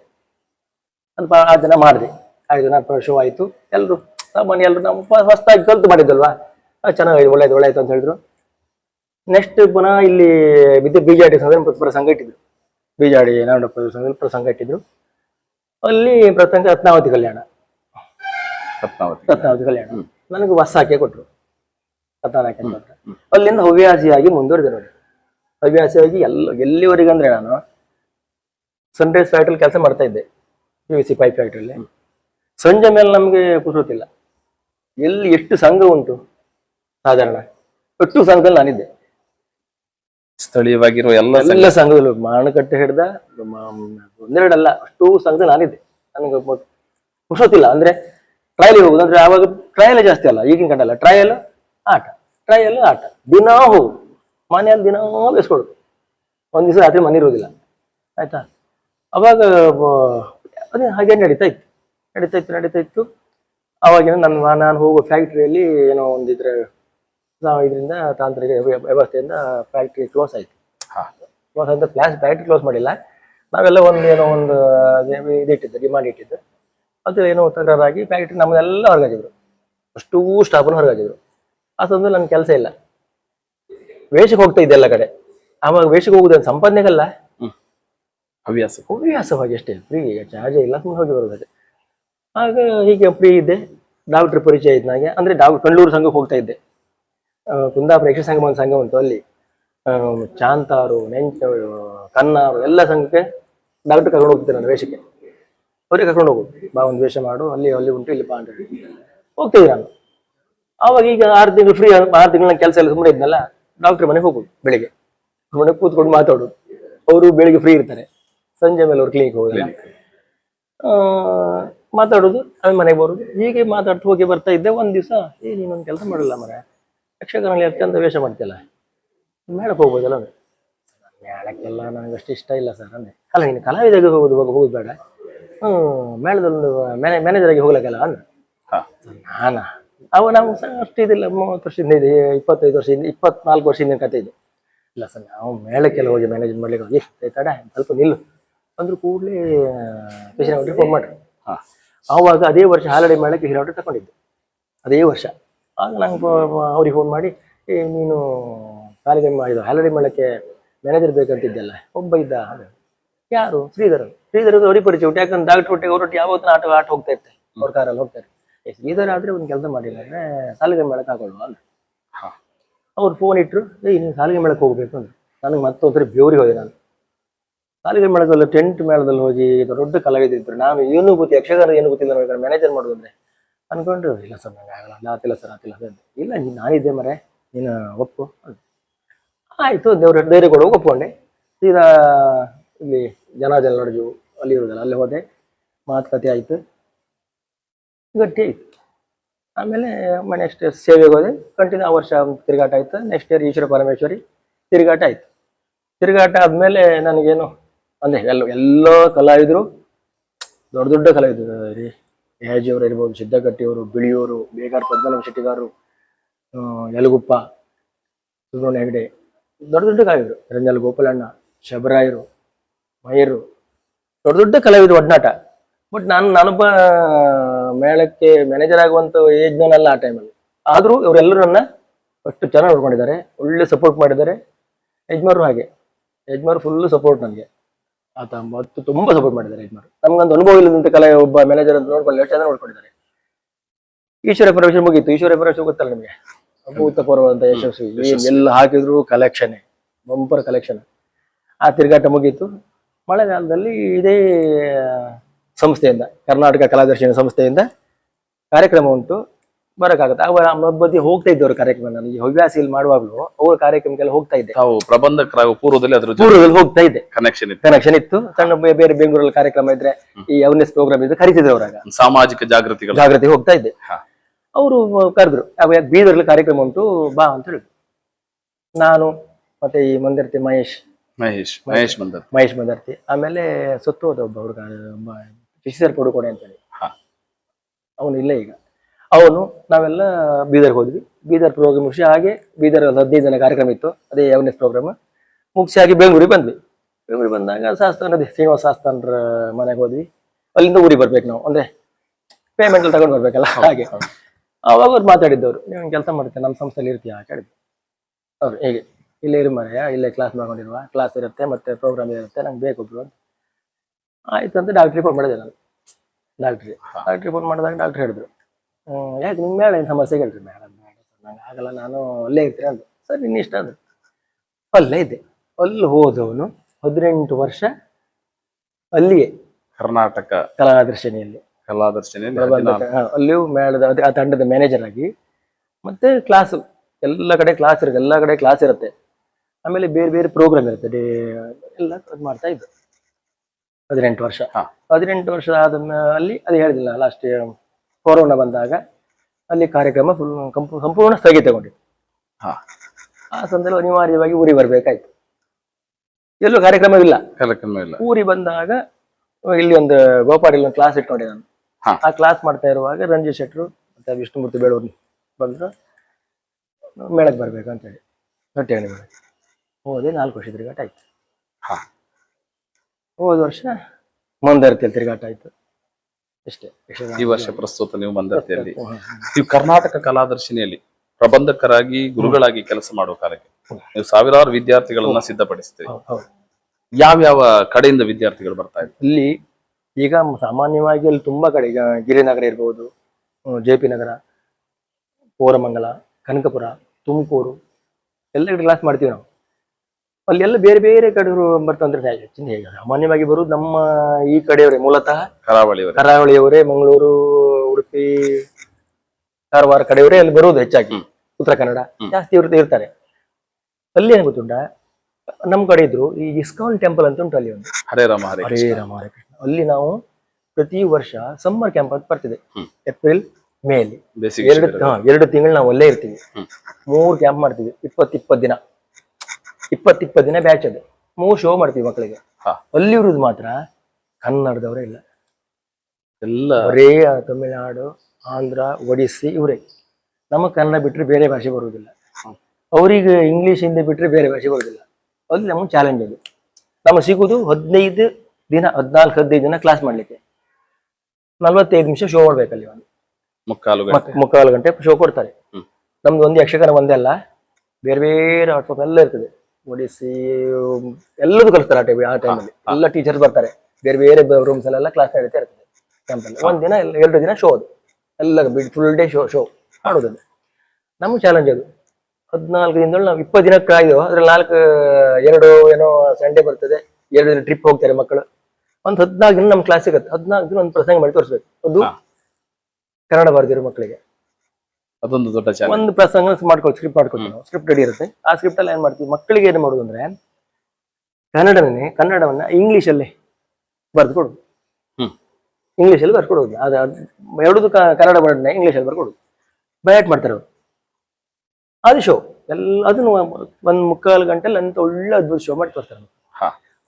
ಪಾ- ಆ ಜನ ಮಾಡಿದೆ. ಐದು ಜನ ಶೋ ಆಯಿತು. ಎಲ್ಲರೂ ಸಾಮಾನ್ಯ ಎಲ್ಲರೂ ನಾವು ಹೊಸ್ತಾಗಿ ಹೊಸ್ದಾಗಿ ಕಲ್ತು ಮಾಡಿದ್ದಲ್ವಾ? ಚೆನ್ನಾಗಿದೆ ಚೆನ್ನಾಗಿ ಒಳ್ಳೇದು ಒಳ್ಳೇದು ಅಂತ ಹೇಳಿದ್ರು. ನೆಕ್ಸ್ಟ್ ಪುನಃ ಇಲ್ಲಿ ವಿದ್ಯೆ ಬಿಜಾಡಿ ಸಂಘ ಪ್ರಸಂಗ ಇಟ್ಟಿದ್ರು. ಬಿಜಾಡಿ ನಾಡಪ್ಪ ಸಂಘದಲ್ಲಿ ಪ್ರಸಂಗ ಇಟ್ಟಿದ್ರು. ಅಲ್ಲಿ ಪ್ರಸಂಗ ರತ್ನಾವತಿ ಕಲ್ಯಾಣ. ರತ್ನಾವತಿ. ರತ್ನಾವತಿ ಕಲ್ಯಾಣ. ನನಗೆ ಹೊಸ ಹಾಕಿ ಕೊಟ್ರು ಮಾತ್ರ ಅಲ್ಲಿಂದ ಹವ್ಯಾಸಿಯಾಗಿ ಮುಂದುವರೆದೆ ನೋಡಿ. ಹವ್ಯಾಸಿಯಾಗಿ ಎಲ್ಲ ಎಲ್ಲಿವರೆಗೆ ಅಂದ್ರೆ ನಾನು ಸನ್ರೈಸ್ ಫ್ಯಾಕ್ಟ್ರಿ ಕೆಲಸ ಮಾಡ್ತಾ ಇದ್ದೆ ಪಿ ಯು ಸಿ ಪೈಪ್ ಫ್ಯಾಕ್ಟ್ರಿಯಲ್ಲಿ ಸಂಜೆ ಮೇಲೆ ನಮಗೆ ಕುಸುತ್ತಿಲ್ಲ ಎಲ್ಲಿ ಎಷ್ಟು ಸಂಘ ಉಂಟು? ಸಾಧಾರಣ. ಒಟ್ಟು ಸಂಘದಲ್ಲಿ ನಾನಿದ್ದೆ. ಸ್ಥಳೀಯವಾಗಿರುವ ಎಲ್ಲ ಎಲ್ಲ ಸಂಘಗಳು ಮಾಣಕಟ್ಟೆ ಹಿಡ್ದ ಒಂದೆರಡಲ್ಲ ಅಷ್ಟು ಸಂಘದಲ್ಲಿ ನಾನಿದ್ದೆ. ನನಗೆ ಕುಸುತ್ತಿಲ್ಲ ಅಂದ್ರೆ ಟ್ರಯಲ್ ಹೋಗುದು ಅಂದ್ರೆ ಆವಾಗ ಟ್ರಯಲ್ ಜಾಸ್ತಿ ಅಲ್ಲ ಈಗಿನ ಕಂಡಲ್ಲ. ಟ್ರಯಲ್ ಆಟ. ಟ್ರಯಲ್ ಆಟ. ದಿನ ಹೋಗು ಮನೆಯಲ್ಲಿ ದಿನಾ ಬೇಸ್ಕೊಡು ಒಂದು ದಿವಸ ರಾತ್ರಿ ಮನೆ ಇರೋದಿಲ್ಲ ಆಯ್ತಾ? ಅವಾಗ ಅದೇ ಹಾಗೆ ನಡೀತಾ ಇತ್ತು. ನಡೀತಾ ಇತ್ತು ನಡೀತಾ ಇತ್ತು. ಅವಾಗಿನ ನನ್ನ ನಾನು ಹೋಗೋ ಫ್ಯಾಕ್ಟ್ರಿಯಲ್ಲಿ ಏನೋ ಒಂದಿದ್ರೆ ನಾವು ಇದರಿಂದ ತಾಂತ್ರಿಕ ವ್ಯ- ವ್ಯವಸ್ಥೆಯಿಂದ ಫ್ಯಾಕ್ಟ್ರಿ ಕ್ಲೋಸ್ ಆಯ್ತು. ಹಾಂ. ಕ್ಲೋಸ್ ಅಂತ ಕ್ಲಾಸ್ ಫ್ಯಾಕ್ಟ್ರಿ ಕ್ಲೋಸ್ ಮಾಡಿಲ್ಲ. ನಾವೆಲ್ಲ ಒಂದು ಏನೋ ಒಂದು ಇದಿಟ್ಟಿದ್ದು ಡಿಮಾಂಡ್ ಇಟ್ಟಿದ್ದು. ಅದು ಏನೋ ತಕರಾರಾಗಿ ಫ್ಯಾಕ್ಟ್ರಿ ನಮ್ಮನ್ನೆಲ್ಲ ಹೊರಗಾಗಿದ್ರು ಅಷ್ಟೂ ಸ್ಟಾಫನ್ನು ಹೊರಗಾಕಿದ್ರು ಸಂದರ್ಭದಲ್ಲಿ ನನ್ನ ಕೆಲಸ ಇಲ್ಲ. ವೇಷಕ್ಕೆ ಹೋಗ್ತಾ ಇದ್ದೆ ಎಲ್ಲ ಕಡೆ. ಆವಾಗ ವೇಷಕ್ಕೆ ಹೋಗುದು ಸಂಪಾದನೆಗಲ್ಲ ಹವ್ಯಾಸ. ಹವ್ಯಾಸವಾಗಿ ಅಷ್ಟೇ. ಫ್ರೀ ಚಾರ್ಜ್ ಇಲ್ಲ ಸುಮ್ಮನೆ ಹೋಗಿ ಬರೋದಕ್ಕೆ ಆಗ ಹೀಗೆ ಫ್ರೀ ಇದ್ದೆ. ಡಾಕ್ಟ್ರ್ ಪರಿಚಯ ಇದ್ದಾಗೆ ನನಗೆ. ಅಂದರೆ ಡಾಕ್ಟರ್ ಕಂಡೂರು ಸಂಘಕ್ಕೆ ಹೋಗ್ತಾ ಇದ್ದೆ. ಕುಂದಾಪುರ ಯಕ್ಷ ಸಂಘ ಒಂದು ಸಂಘ ಉಂಟು ಅಲ್ಲಿ. ಚಾಂತಾರು ನೆಂಚ ಕನ್ನಾರು ಎಲ್ಲ ಸಂಘಕ್ಕೆ ಡಾಕ್ಟರ್ ಕರ್ಕೊಂಡು ಹೋಗ್ತಿದ್ದೆ ನಾನು ವೇಷಕ್ಕೆ. ಅವ್ರಿಗೆ ಕರ್ಕೊಂಡು ಹೋಗುದು. ಬಾ ಒಂದು ವೇಷ ಮಾಡು. ಅಲ್ಲಿ ಅಲ್ಲಿ ಉಂಟು ಇಲ್ಲಿ ಬಾ ಅಂತ ಹೋಗ್ತಿದ್ದೆ ನಾನು. ಆವಾಗ ಈಗ ಆರು ತಿಂಗಳು ಫ್ರೀ ಆರು ತಿಂಗಳ ಕೆಲಸ ಎಲ್ಲ ಸುಮ್ಮನೆ ಇದ್ನಲ್ಲ ಡಾಕ್ಟರ್ ಮನೆಗೆ ಹೋಗೋದು ಬೆಳಿಗ್ಗೆ. ಮನೆಗೆ ಕೂತ್ಕೊಂಡು ಮಾತಾಡೋದು. ಅವರು ಬೆಳಿಗ್ಗೆ ಫ್ರೀ ಇರ್ತಾರೆ. ಸಂಜೆ ಮೇಲೆ ಅವ್ರು ಕ್ಲಿನಿಕ್ ಹೋಗೋದಿಲ್ಲ. ಆ, ಮಾತಾಡೋದು ಆಮೇಲೆ ಮನೆಗೆ ಬರೋದು. ಹೀಗೆ ಮಾತಾಡ್ತಾ ಹೋಗಿ ಬರ್ತಾ ಇದ್ದೆ. ಒಂದ್ ದಿವಸ ಏ ನೀನೊಂದು ಕೆಲಸ ಮಾಡಲ್ಲ ಮರ. ಯಕ್ಷಗಾನಲ್ಲಿ ಅತ್ಯಂತ ವೇಷ ಮಾಡ್ತಿಯಲ್ಲ. ಮೇಳಕ್ಕೆ ಹೋಗ್ಬೋದಲ್ಲ ಅಂದ್ರೆ ಮೇಳಕ್ಕೆಲ್ಲ ನನಗೆ ಅಷ್ಟು ಇಷ್ಟ ಇಲ್ಲ ಸರ್ ಅಂದ್ರೆ ಅಲ್ಲ ನೀನು ಕಲಾವಿದಾಗ ಹೋಗೋದು ಹೋಗ್- ಹೋಗೋದು ಬೇಡ. ಹ್ಞೂ ಮೇಳದಲ್ಲಿ ಮ್ಯಾನೆ ಮ್ಯಾನೇಜರ್ ಆಗಿ ಹೋಗ್ಲಿಕ್ಕೆಲ್ಲ ಅಂದ್ರೆ ನಾನಾ? ಅವ ನಾವು ಸಹ ಅಷ್ಟು ಇದಿಲ್ಲ ಮೂವತ್ತು ವರ್ಷದಿಂದ ಇದೆ ಇಪ್ಪತ್ತೈದು ವರ್ಷದಿಂದ ಇಪ್ಪತ್ನಾಲ್ಕು ವರ್ಷದಿಂದ ಕತೆ ಇದೆ. ಇಲ್ಲ ಸರ್ ನಾವು ಮೇಳಕ್ಕೆಲ್ಲ ಹೋಗಿ ಮ್ಯಾನೇಜ್ ಮಾಡ್ಲಿಕ್ಕೆ ಹೋಗಿ ತಡ ಸ್ವಲ್ಪ ನಿಲ್ಲು. ಅಂದ್ರು ಕೂಡಲೇ ಪೇಷಂಟ್ ಫೋನ್ ಮಾಡ್ರಿ. ಹಾಂ. ಆವಾಗ ಅದೇ ವರ್ಷ ಹಾಲಿಡೇ ಮೇಳಕ್ಕೆ ಹಿರಾವಟಿ ತಗೊಂಡಿದ್ದೆ ಅದೇ ವರ್ಷ. ಆಗ ನಂಗೆ ಅವ್ರಿಗೆ ಫೋನ್ ಮಾಡಿ ಏ ನೀನು ಕಾಲೇಜ್ ಮಾಡಿದ ಹಾಲಡಿ ಮೇಳಕ್ಕೆ ಮ್ಯಾನೇಜರ್ ಬೇಕಂತಿದ್ದೆಲ್ಲ ಒಬ್ಬ ಇದ್ದ. ಯಾರು? ಶ್ರೀಧರ್. ಶ್ರೀಧರ್ ಅವ್ರಿಗೆ ಪರಿಚಯ ಹುಟ್ಟು ಯಾಕಂದ್ರೆ ಡಾಕ್ಟರ್ ಒಟ್ಟಿಗೆ ಅವ್ರೊಟ್ಟಿಗೆ ಯಾವತ್ತಿನ ಆಟ ಆಟ ಹೋಗ್ತಾ ಇರ್ತಾರೆ. ಅವ್ರ ಕಾರಲ್ಲಿ ಹೋಗ್ತಾರೆ. ಏ ಶ್ರೀಧರ್ ಆದರೆ ಒಂದು ಕೆಲಸ ಮಾಡಿಲ್ಲ. ಅಂದ್ರೆ ಸಾಲಿಗೆ ಮೇಳಕ್ಕೆ ಹಾಕೊಳ್ಳುವ ಅಂತ ಹಾ. ಅವ್ರು ಫೋನ್ ಇಟ್ಟರು ಏಯ್ ನೀನು ಸಾಲಿಗೆ ಮೇಳಕ್ಕೆ ಹೋಗ್ಬೇಕು ಅಂತ ನನಗೆ ಮತ್ತೊಂದ್ಸರಿ ಬ್ಯೂರಿಗೆ ಹೋದೆ ನಾನು. ಸಾಲಿಗೆ ಮೇಳದಲ್ಲಿ ಟೆಂಟ್ ಮೇಳದಲ್ಲಿ ಹೋಗಿ ದೊಡ್ಡ ಕಲಾವಿದ್ರು ನಾನು ಏನು ಗೊತ್ತಿ ಯಕ್ಷಗಾನ ಏನು ಗೊತ್ತಿಲ್ಲ ನನಗೆ ಮ್ಯಾನೇಜರ್ ಮಾಡೋದು ಅಂದ್ರೆ ಅನ್ಕೊಂಡು ಇಲ್ಲ ಸರ್ ನಂಗೆ ಆಗಲ್ಲ ಅಲ್ಲ ಆತಿಲ್ಲ ಸರ್ ಆತಿಲ್ಲ ಸರ್ ಇಲ್ಲ ನೀನು ನಾನಿದ್ದೆ ಮರೆ ನೀನು ಒಪ್ಪು ಆಯಿತು ಆಯ್ತು ದೇವ್ರ ಧೈರ್ಯ ಕೊಡೋ ಒಪ್ಕೊಂಡೆ. ಸೀದಾ ಇಲ್ಲಿ ಜನ ಜನ ನಡೆದು ಅಲ್ಲಿ ಇರೋದಲ್ಲ ಅಲ್ಲಿ ಹೋದೆ. ಮಾತುಕತೆ ಆಯ್ತು. ಗಟ್ಟಿ. ಆಯ್ತು ಆಮೇಲೆ ನೆಕ್ಸ್ಟ್ ಸೇವೆಗೆ ಹೋದೆ. ಕಂಟಿನ್ಯೂ ಆ ವರ್ಷ ತಿರುಗಾಟ ಆಯ್ತು. ನೆಕ್ಸ್ಟ್ ಇಯರ್ ಈಶ್ವರ ಪರಮೇಶ್ವರಿ ತಿರುಗಾಟ ಆಯ್ತು. ತಿರುಗಾಟ ಆದ್ಮೇಲೆ ನನಗೇನು ಅಂದರೆ ಎಲ್ಲ ಎಲ್ಲ ಕಲಾವಿದರು, ದೊಡ್ಡ ದೊಡ್ಡ ಕಲಾವಿದರು. ರೀ ಯಾಜಿಯವರು ಇರ್ಬೋದು ಸಿದ್ದಗಟ್ಟಿಯವರು ಬಿಳಿಯೂರು ಬೇಗಾರ್ ಪದ್ಮನಾಭ ಶೆಟ್ಟಿಗಾರರು ಯಲಗುಪ್ಪ, ಸುಬ್ರಹ್ಮಣ್ಯ ಹೆಗಡೆ, ದೊಡ್ಡ ದೊಡ್ಡ ಕಲಾವಿದರು. ರಂಜಲ್ ಗೋಪಾಲಣ್ಣ, ಶಬರಾಯರು, ಮಯರು, ದೊಡ್ಡ ದೊಡ್ಡ ಕಲಾವಿದರು ಒಡನಾಟ ಬಟ್ ನಾನು, ನಾನೊಬ್ಬ ಮೇಳಕ್ಕೆ ಮ್ಯಾನೇಜರ್ ಆಗುವಂತ ಏಜ್ನಲ್ಲ ಆ ಟೈಮಲ್ಲಿ ಆದರೂ ಇವರೆಲ್ಲರೂ ನನ್ನ ಅಷ್ಟು ಚೆನ್ನಾಗಿ ನೋಡ್ಕೊಂಡಿದ್ದಾರೆ. ಒಳ್ಳೆ ಸಪೋರ್ಟ್ ಮಾಡಿದ್ದಾರೆ. ಯಜ್ಮಾರು ಹಾಗೆ. ಯಜ್ಮಾರು ಫುಲ್ ಸಪೋರ್ಟ್ ನನಗೆ. ಆತ ಮತ್ತು ತುಂಬಾ ಸಪೋರ್ಟ್ ಮಾಡಿದ್ದಾರೆ ಯಜಮಾರು ನಮ್ಗೊಂದು ಅನುಭವ ಇಲ್ಲದಂತ ಕಲೆ ಒಬ್ಬ ಮ್ಯಾನೇಜರ್ ಅಂತ ನೋಡ್ಕೊಂಡು ಎಷ್ಟು ಚೆನ್ನಾಗಿ ನೋಡ್ಕೊಂಡಿದ್ದಾರೆ. ಈಶ್ವರ ಪರಮೇಶ್ವರ ಮುಗೀತು. ಈಶ್ವರ ಪರಮೇಶ್ವರ ಗೊತ್ತಲ್ಲ ನಿಮಗೆ? ಅಭೂತಪೂರ್ವವಾದಂತ ಯಶಸ್ವಿ. ಎಲ್ಲ ಹಾಕಿದ್ರು ಕಲೆಕ್ಷನ್ ಬಂಪರ್ ಕಲೆಕ್ಷನ್ ಆ ತಿರುಗಾಟ ಮುಗೀತು. ಮಳೆಗಾಲದಲ್ಲಿ ಇದೇ ಸಂಸ್ಥೆಯಿಂದ ಕರ್ನಾಟಕ ಕಲಾದರ್ಶನ ಸಂಸ್ಥೆಯಿಂದ ಕಾರ್ಯಕ್ರಮ ಉಂಟು. ಬರೋಕ್ಕಾಗುತ್ತೆ? ಅವರ ಮಧ್ಯೆ ಹೋಗ್ತಾ ಇದ್ದವರು ಕಾರ್ಯಕ್ರಮ ನನಗೆ ಹವ್ಯಾಸ ಇಲ್ಲಿ ಮಾಡುವಾಗಲೂ ಅವ್ರ ಕಾರ್ಯಕ್ರಮಕ್ಕೆಲ್ಲ ಹೋಗ್ತಾ ಇದ್ದೆ. ತಾವು ಪ್ರಬಂಧಕರಾಗ ಪೂರ್ವದಲ್ಲಿ ಅದ್ರ ಪೂರ್ವದಲ್ಲಿ ಹೋಗ್ತಾ ಇದ್ದೆ. ಕನೆಕ್ಷನ್ ಇತ್ತು. ಕನೆಕ್ಷನ್ ಇತ್ತು. ಸಣ್ಣ ಬೇ- ಬೇರೆ ಬೆಂಗಳೂರಲ್ಲಿ ಕಾರ್ಯಕ್ರಮ ಇದ್ರೆ ಈ ಅವೇರ್ನೆಸ್ ಪ್ರೋಗ್ರಾಮ್ ಇದ್ರೆ ಕರಿತಿದ್ರು ಅವರಾಗ ಸಾಮಾಜಿಕ ಜಾಗೃತಿಗಳು. ಜಾಗೃತಿ ಹೋಗ್ತಾ ಇದ್ದೆ. ಹಾ. ಅವರು ಕರೆದ್ರು ಅವಾಗ ಬೀದರ್ಲಿ ಕಾರ್ಯಕ್ರಮ ಉಂಟು ಬಾ ಅಂತ ಹೇಳಿದ್ರು ನಾನು ಮತ್ತೆ ಈ ಮಂದಿರ್ತಿ ಮಹೇಶ್. ಮಹೇಶ್ ಮಹೇಶ್ ಬಂದರ್ ಮಹೇಶ್ ಮಂದರ್ತಿ. ಆಮೇಲೆ ಸುತ್ತೋದ ಹೋದ ಒಬ್ಬ ಹುಡುಗ ಒಬ್ಬ ಶಿಶಿಸರ್ ಕೊಡಿ ಅಂತೇಳಿ. ಹಾ. ಅವನು ಇಲ್ಲೇ ಈಗ. ಅವನು ನಾವೆಲ್ಲ ಬೀದರ್ಗೆ ಹೋದ್ವಿ. ಬೀದರ್ ಪ್ರೋಗ್ರಾಮ್ ಮುಗಿಸಿ ಹಾಗೆ ಬೀದರ್ ಒಂದು ಹದಿನೈದು ಜನ ಕಾರ್ಯಕ್ರಮ ಇತ್ತು. ಅದೇ ಅವೇರ್ನೆಸ್ ಪ್ರೋಗ್ರಾಮ್ ಮುಗಿಸಿ ಆಗಿ ಬೆಂಗಳೂರಿಗೆ ಬಂದ್ವಿ. ಬೆಂಗಳೂರಿಗೆ ಬಂದಾಗ ಶಾಸ್ತಾನ ಅದೇ ಶ್ರೀನಿವಾಸ ಶಾಸ್ತಾನ್ರ ಮನೆಗೆ ಹೋದ್ವಿ. ಅಲ್ಲಿಂದ ಊರಿಗೆ ಬರ್ಬೇಕು ನಾವು. ಅಂದ್ರೆ ಪೇಮೆಂಟ್ ಅಲ್ಲಿ ತಗೊಂಡು ಬರ್ಬೇಕಲ್ಲ ಹಾಗೆ. ಅವಾಗ ಅವ್ರು ಮಾತಾಡಿದ್ದವ್ರು ನೀವು ಕೆಲಸ ಮಾಡ್ತೀಯ ನಮ್ಮ ಸಂಸ್ಥೆಯಲ್ಲಿ ಇರ್ತೀಯಾ? ಕೇಳಿದ್ವಿ ಅವ್ರು ಹೇಗೆ? ಇಲ್ಲೇ ಇರು ಮರೆಯ ಇಲ್ಲೇ ಕ್ಲಾಸ್ ಮಾಡ್ಕೊಂಡಿರುವ ಕ್ಲಾಸ್ ಇರುತ್ತೆ ಮತ್ತೆ ಪ್ರೋಗ್ರಾಮ್ ಇರುತ್ತೆ ನಂಗೆ ಬೇಕು ಒಬ್ರು ಅಂತ. ಆಯ್ತು ಅಂತ ಡಾಕ್ಟ್ರಿಗೆ ಫೋನ್ ಮಾಡಿದೆ ನಾನು. ಡಾಕ್ಟ್ರಿ ಡಾಕ್ಟ್ರಿಗೆ ಫೋನ್ ಮಾಡಿದಾಗ ಡಾಕ್ಟ್ರ್ ಹೇಳಿದ್ರು. ಹ್ಮ್, ಯಾಕೆ ನಿಮ್ಗೆ ಮೇಳ ಏನು ಸಮಸ್ಯೆ ಹೇಳ್ರಿ ಮೇಡ ಬೇಡ ಸರ್ ನಂಗೆ ಆಗಲ್ಲ ನಾನು ಅಲ್ಲೇ ಇರ್ತೀನಿ ಅಂತ ಸರ್ ನಿನ್ನ ಇಷ್ಟ ಅದು. ಅಲ್ಲೇ ಇದ್ದೆ. ಅಲ್ಲಿ ಹೋದವನು ಹದಿನೆಂಟು ವರ್ಷ ಅಲ್ಲಿಯೇ. ಕರ್ನಾಟಕ. ಕಲಾದರ್ಶನಿಯಲ್ಲಿ ಕಲಾದರ್ಶನಿಯಲ್ಲಿ ಅಲ್ಲಿಯೂ ಮೇಳದ ಅದೇ ಆ ತಂಡದ ಮ್ಯಾನೇಜರ್ ಆಗಿ. ಮತ್ತೆ ಕ್ಲಾಸ್ ಎಲ್ಲ ಕಡೆ ಕ್ಲಾಸ್ ಇರುತ್ತೆ ಎಲ್ಲ ಕಡೆ ಕ್ಲಾಸ್ ಇರುತ್ತೆ. ಆಮೇಲೆ ಬೇರೆ ಬೇರೆ ಪ್ರೋಗ್ರಾಮ್ ಇರುತ್ತೆ ಡೇ ಎಲ್ಲ ಮಾಡ್ತಾ ಇದ್ದೆ. ಹದಿನೆಂಟು ವರ್ಷ. ಹದಿನೆಂಟು ವರ್ಷ ಆದ ಅಲ್ಲಿ ಅದೇ ಹೇಳಿದಿಲ್ಲ ಲಾಸ್ಟ್ ಕೊರೋನಾ ಬಂದಾಗ ಅಲ್ಲಿ ಕಾರ್ಯಕ್ರಮ ಫುಲ್ ಸಂಪೂರ್ಣ ಸ್ಥಗಿತಗೊಂಡಿತ್ತು. ಆ ಸಂದರ್ಭ ಅನಿವಾರ್ಯವಾಗಿ ಊರಿಗೆ ಬರಬೇಕಾಯ್ತು. ಎಲ್ಲೂ ಕಾರ್ಯಕ್ರಮವಿಲ್ಲ. ಕಾರ್ಯಕ್ರಮ ಇಲ್ಲ ಊರಿಗೆ ಬಂದಾಗ ಇಲ್ಲಿ ಒಂದು ಗೋಪಾಡಿ ಒಂದು ಕ್ಲಾಸ್ ಇಟ್ಕೊಂಡೆ ನಾನು. ಆ ಕ್ಲಾಸ್ ಮಾಡ್ತಾ ಇರುವಾಗ ರಂಜಿತ್ ಶೆಟ್ರು ಮತ್ತೆ ವಿಷ್ಣುಮೂರ್ತಿ ಬೇಡೂರು ಬಂದ್ರು. ಮೇಳಕ್ಕೆ ಬರ್ಬೇಕು ಅಂತ ಹೇಳಿ. ಹೊಟ್ಟೆಗಣಿ ಮೇಳಕ್ಕೆ ಹೋದೆ ನಾಲ್ಕು ವರ್ಷ ತಿರುಗಾಟ ಆಯ್ತು. ಹಾ. ಹೋದ ವರ್ಷ ಮಂದರ್ತಿಯಲ್ಲಿ ತಿರುಗಾಟ ಆಯ್ತು. ಅಷ್ಟೇ. ಈ ವರ್ಷ ಪ್ರಸ್ತುತ ನೀವು ಮಂದರ್ತಿಯಲ್ಲಿ. ನೀವು ಕರ್ನಾಟಕ ಕಲಾದರ್ಶಿನಿಯಲ್ಲಿ ಪ್ರಬಂಧಕರಾಗಿ ಗುರುಗಳಾಗಿ ಕೆಲಸ ಮಾಡುವ ಕಾಲಕ್ಕೆ ನೀವು ಸಾವಿರಾರು ವಿದ್ಯಾರ್ಥಿಗಳನ್ನ ಸಿದ್ಧಪಡಿಸ್ತೀವಿ ಯಾವ್ಯಾವ ಕಡೆಯಿಂದ ವಿದ್ಯಾರ್ಥಿಗಳು ಬರ್ತಾ ಇದ್ದಾರೆ ಇಲ್ಲಿ ಈಗ ಸಾಮಾನ್ಯವಾಗಿ ಅಲ್ಲಿ ತುಂಬಾ ಕಡೆ ಈಗ ಗಿರಿನಗರ ಇರ್ಬೋದು ಜೆ ಪಿ ನಗರ ಕೋರಮಂಗಲ ಕನಕಪುರ ತುಮಕೂರು ಎಲ್ಲ ಕಡೆ ಕ್ಲಾಸ್ ಮಾಡ್ತೀವಿ ನಾವು. ಅಲ್ಲಿ ಎಲ್ಲ ಬೇರೆ ಬೇರೆ ಕಡೆಯವರು ಬರ್ತಂದ್ರೆ ಹೆಚ್ಚಿನ ಹೇಗೆ? ಸಾಮಾನ್ಯವಾಗಿ ಬರುವುದು ನಮ್ಮ ಈ ಕಡೆಯವರೇ ಮೂಲತಃ ಕರಾವಳಿಯವರೇ. ಕರಾವಳಿಯವರೇ ಮಂಗಳೂರು ಉಡುಪಿ ಕಾರವಾರ ಕಡೆಯವರೇ ಅಲ್ಲಿ ಬರುವುದು ಹೆಚ್ಚಾಗಿ. ಉತ್ತರ ಕನ್ನಡ ಜಾಸ್ತಿ ಇವ್ರದ್ದು ಇರ್ತಾರೆ. ಅಲ್ಲಿ ಏನ್ ಗೊತ್ತುಂಟ? ನಮ್ಮ ಕಡೆ ಇದ್ರು ಈ ಇಸ್ಕಾನ್ ಟೆಂಪಲ್ ಅಂತ ಉಂಟು ಅಲ್ಲಿ ಒಂದು. ಹರೇ ರಾಮ ಹರೇ ಹರೇ ರಾಮ ಹರೇ ಕೃಷ್ಣ. ಅಲ್ಲಿ ನಾವು ಪ್ರತಿ ವರ್ಷ ಸಮ್ಮರ್ ಕ್ಯಾಂಪ್ ಅಂತ ಬರ್ತಿದೆ. ಏಪ್ರಿಲ್ ಮೇ ಅಲ್ಲಿ ಎರಡು ಎರಡು ತಿಂಗಳು ನಾವು ಅಲ್ಲೇ ಇರ್ತೀವಿ. ಮೂರು ಕ್ಯಾಂಪ್ ಮಾಡ್ತೀವಿ ಇಪ್ಪತ್ ಇಪ್ಪತ್ ದಿನ. ಇಪ್ಪತ್ ಇಪ್ಪತ್ ದಿನ ಬ್ಯಾಚ್ ಅದು. ಮೂರು ಶೋ ಮಾಡ್ತೀವಿ ಮಕ್ಕಳಿಗೆ ಹಾ. ಅಲ್ಲಿ ಇರುದು ಮಾತ್ರ ಕನ್ನಡದವರೇ ಇಲ್ಲ. ಎಲ್ಲ ಬರೇ ತಮಿಳುನಾಡು ಆಂಧ್ರ ಒಡಿಸ್ಸಿ ಇವರೇ. ನಮ್ಮ ಕನ್ನಡ ಬಿಟ್ರೆ ಬೇರೆ ಭಾಷೆ ಬರುವುದಿಲ್ಲ. ಅವರಿಗೆ ಇಂಗ್ಲಿಷ್ ಹಿಂದಿ ಬಿಟ್ರೆ ಬೇರೆ ಭಾಷೆ ಬರುವುದಿಲ್ಲ. ಅಲ್ಲಿ ನಮಗೆ ಚಾಲೆಂಜ್ ಅದು. ನಮಗೆ ಸಿಗೋದು ಹದಿನೈದು ದಿನ ಹದಿನಾಲ್ಕು ಹದಿನೈದು ದಿನ ಕ್ಲಾಸ್ ಮಾಡ್ಲಿಕ್ಕೆ. ನಲ್ವತ್ತೈದು ನಿಮಿಷ ಶೋ ಮಾಡ್ಬೇಕಲ್ಲಿ ಒಂದು ಮುಕ್ಕಾಲು ಗಂಟೆ. ಮುಕ್ಕಾಲು ಗಂಟೆ ಶೋ ಕೊಡ್ತಾರೆ. ಹ್ಮ್. ನಮ್ದು ಒಂದು ಯಕ್ಷಗಾನ ಒಂದೇ ಅಲ್ಲ. ಬೇರೆ ಬೇರೆ ಆರ್ಟ್ ಫಾರ್ಮ್ ಎಲ್ಲ ಇರ್ತದೆ. ಒಡಿಸ್ಸಿ ಎಲ್ಲದೂ ಕಲಿಸ್ತಾರೆ ಆ ಟೈಮ್ ಆ ಟೈಮಲ್ಲಿ ಎಲ್ಲ ಟೀಚರ್ಸ್ ಬರ್ತಾರೆ. ಬೇರೆ ಬೇರೆ ರೂಮ್ಸ್ ಅಲ್ಲೆಲ್ಲ ಕ್ಲಾಸ್ ನಡೀತಾ ಇರ್ತದೆ. ಕ್ಯಾಂಪಲ್ಲಿ ಒಂದ್ ದಿನ ಎಲ್ಲ ಎರಡು ದಿನ ಶೋ ಅದು. ಎಲ್ಲ ಫುಲ್ ಡೇ ಶೋ ಶೋ ಮಾಡೋದು ನಮ್ಮ ಚಾಲೆಂಜ್ ಅದು. ಹದಿನಾಲ್ಕು ದಿನದಲ್ಲಿ ನಾವು ಇಪ್ಪತ್ತು ದಿನ ಕಾಯ್ದು ಅದ್ರ ನಾಲ್ಕು ಎರಡು ಏನೋ ಸಂಡೇ ಬರ್ತದೆ. ಎರಡು ದಿನ ಟ್ರಿಪ್ ಹೋಗ್ತಾರೆ ಮಕ್ಕಳು. ಒಂದು ಹದಿನಾಲ್ಕು ದಿನ ನಮ್ಮ ಕ್ಲಾಸ್ ಸಿಗುತ್ತೆ. ಹದಿನಾಲ್ಕು ದಿನ ಒಂದು ಪ್ರಸಂಗ ಮಾಡಿ ತೋರಿಸ್ಬೇಕು. ಅದು ಕನ್ನಡ ಬರ್ದಿರೋ ಮಕ್ಕಳಿಗೆ. ಅದೊಂದು ದೊಡ್ಡ ಚಾಲೆಂಜ್ ಒಂದು ಪ್ರಸಂಗ ಮಾಡ್ಕೊಳ್ತೀವಿ ಸ್ಕ್ರಿಪ್ಟ್ ಮಾಡ್ಕೊಳ್ತೀವಿ ನಾವು. ಸ್ಕ್ರಿಪ್ಟ್ ರೆಡಿ ಇರುತ್ತೆ. ಆ ಸ್ಕ್ರಿಪ್ಟ್ ಅಲ್ಲಿ ಏನ್ ಮಾಡ್ತೀವಿ? ಮಕ್ಕಳಿಗೆ ಏನು ಮಾಡೋದು ಅಂದ್ರೆ ಕನ್ನಡನೇ ಕನ್ನಡವನ್ನ ಇಂಗ್ಲಿಷ್ ಅಲ್ಲಿ ಬರ್ದು. ಇಂಗ್ಲಿಷ್ ಅಲ್ಲಿ ಬರ್ಕೊಡೋದು ಅದು ಎರಡು ಕನ್ನಡ ವರ್ಡ್ನ ಇಂಗ್ಲಿಷ್ ಅಲ್ಲಿ ಬರ್ಕೊಡೋದು ಬಯಾಟ್ ಮಾಡ್ತಾರೆ ಅವರು. ಅದು ಶೋ ಎಲ್ಲ ಅದನ್ನು ಒಂದ್ ಮುಕ್ಕಾಲು ಗಂಟೆಲಿ ಅಂತ ಒಳ್ಳೆ ಅದ್ಭುತ ಶೋ ಮಾಡಿ ತೋರಿಸ್ತಾರೆ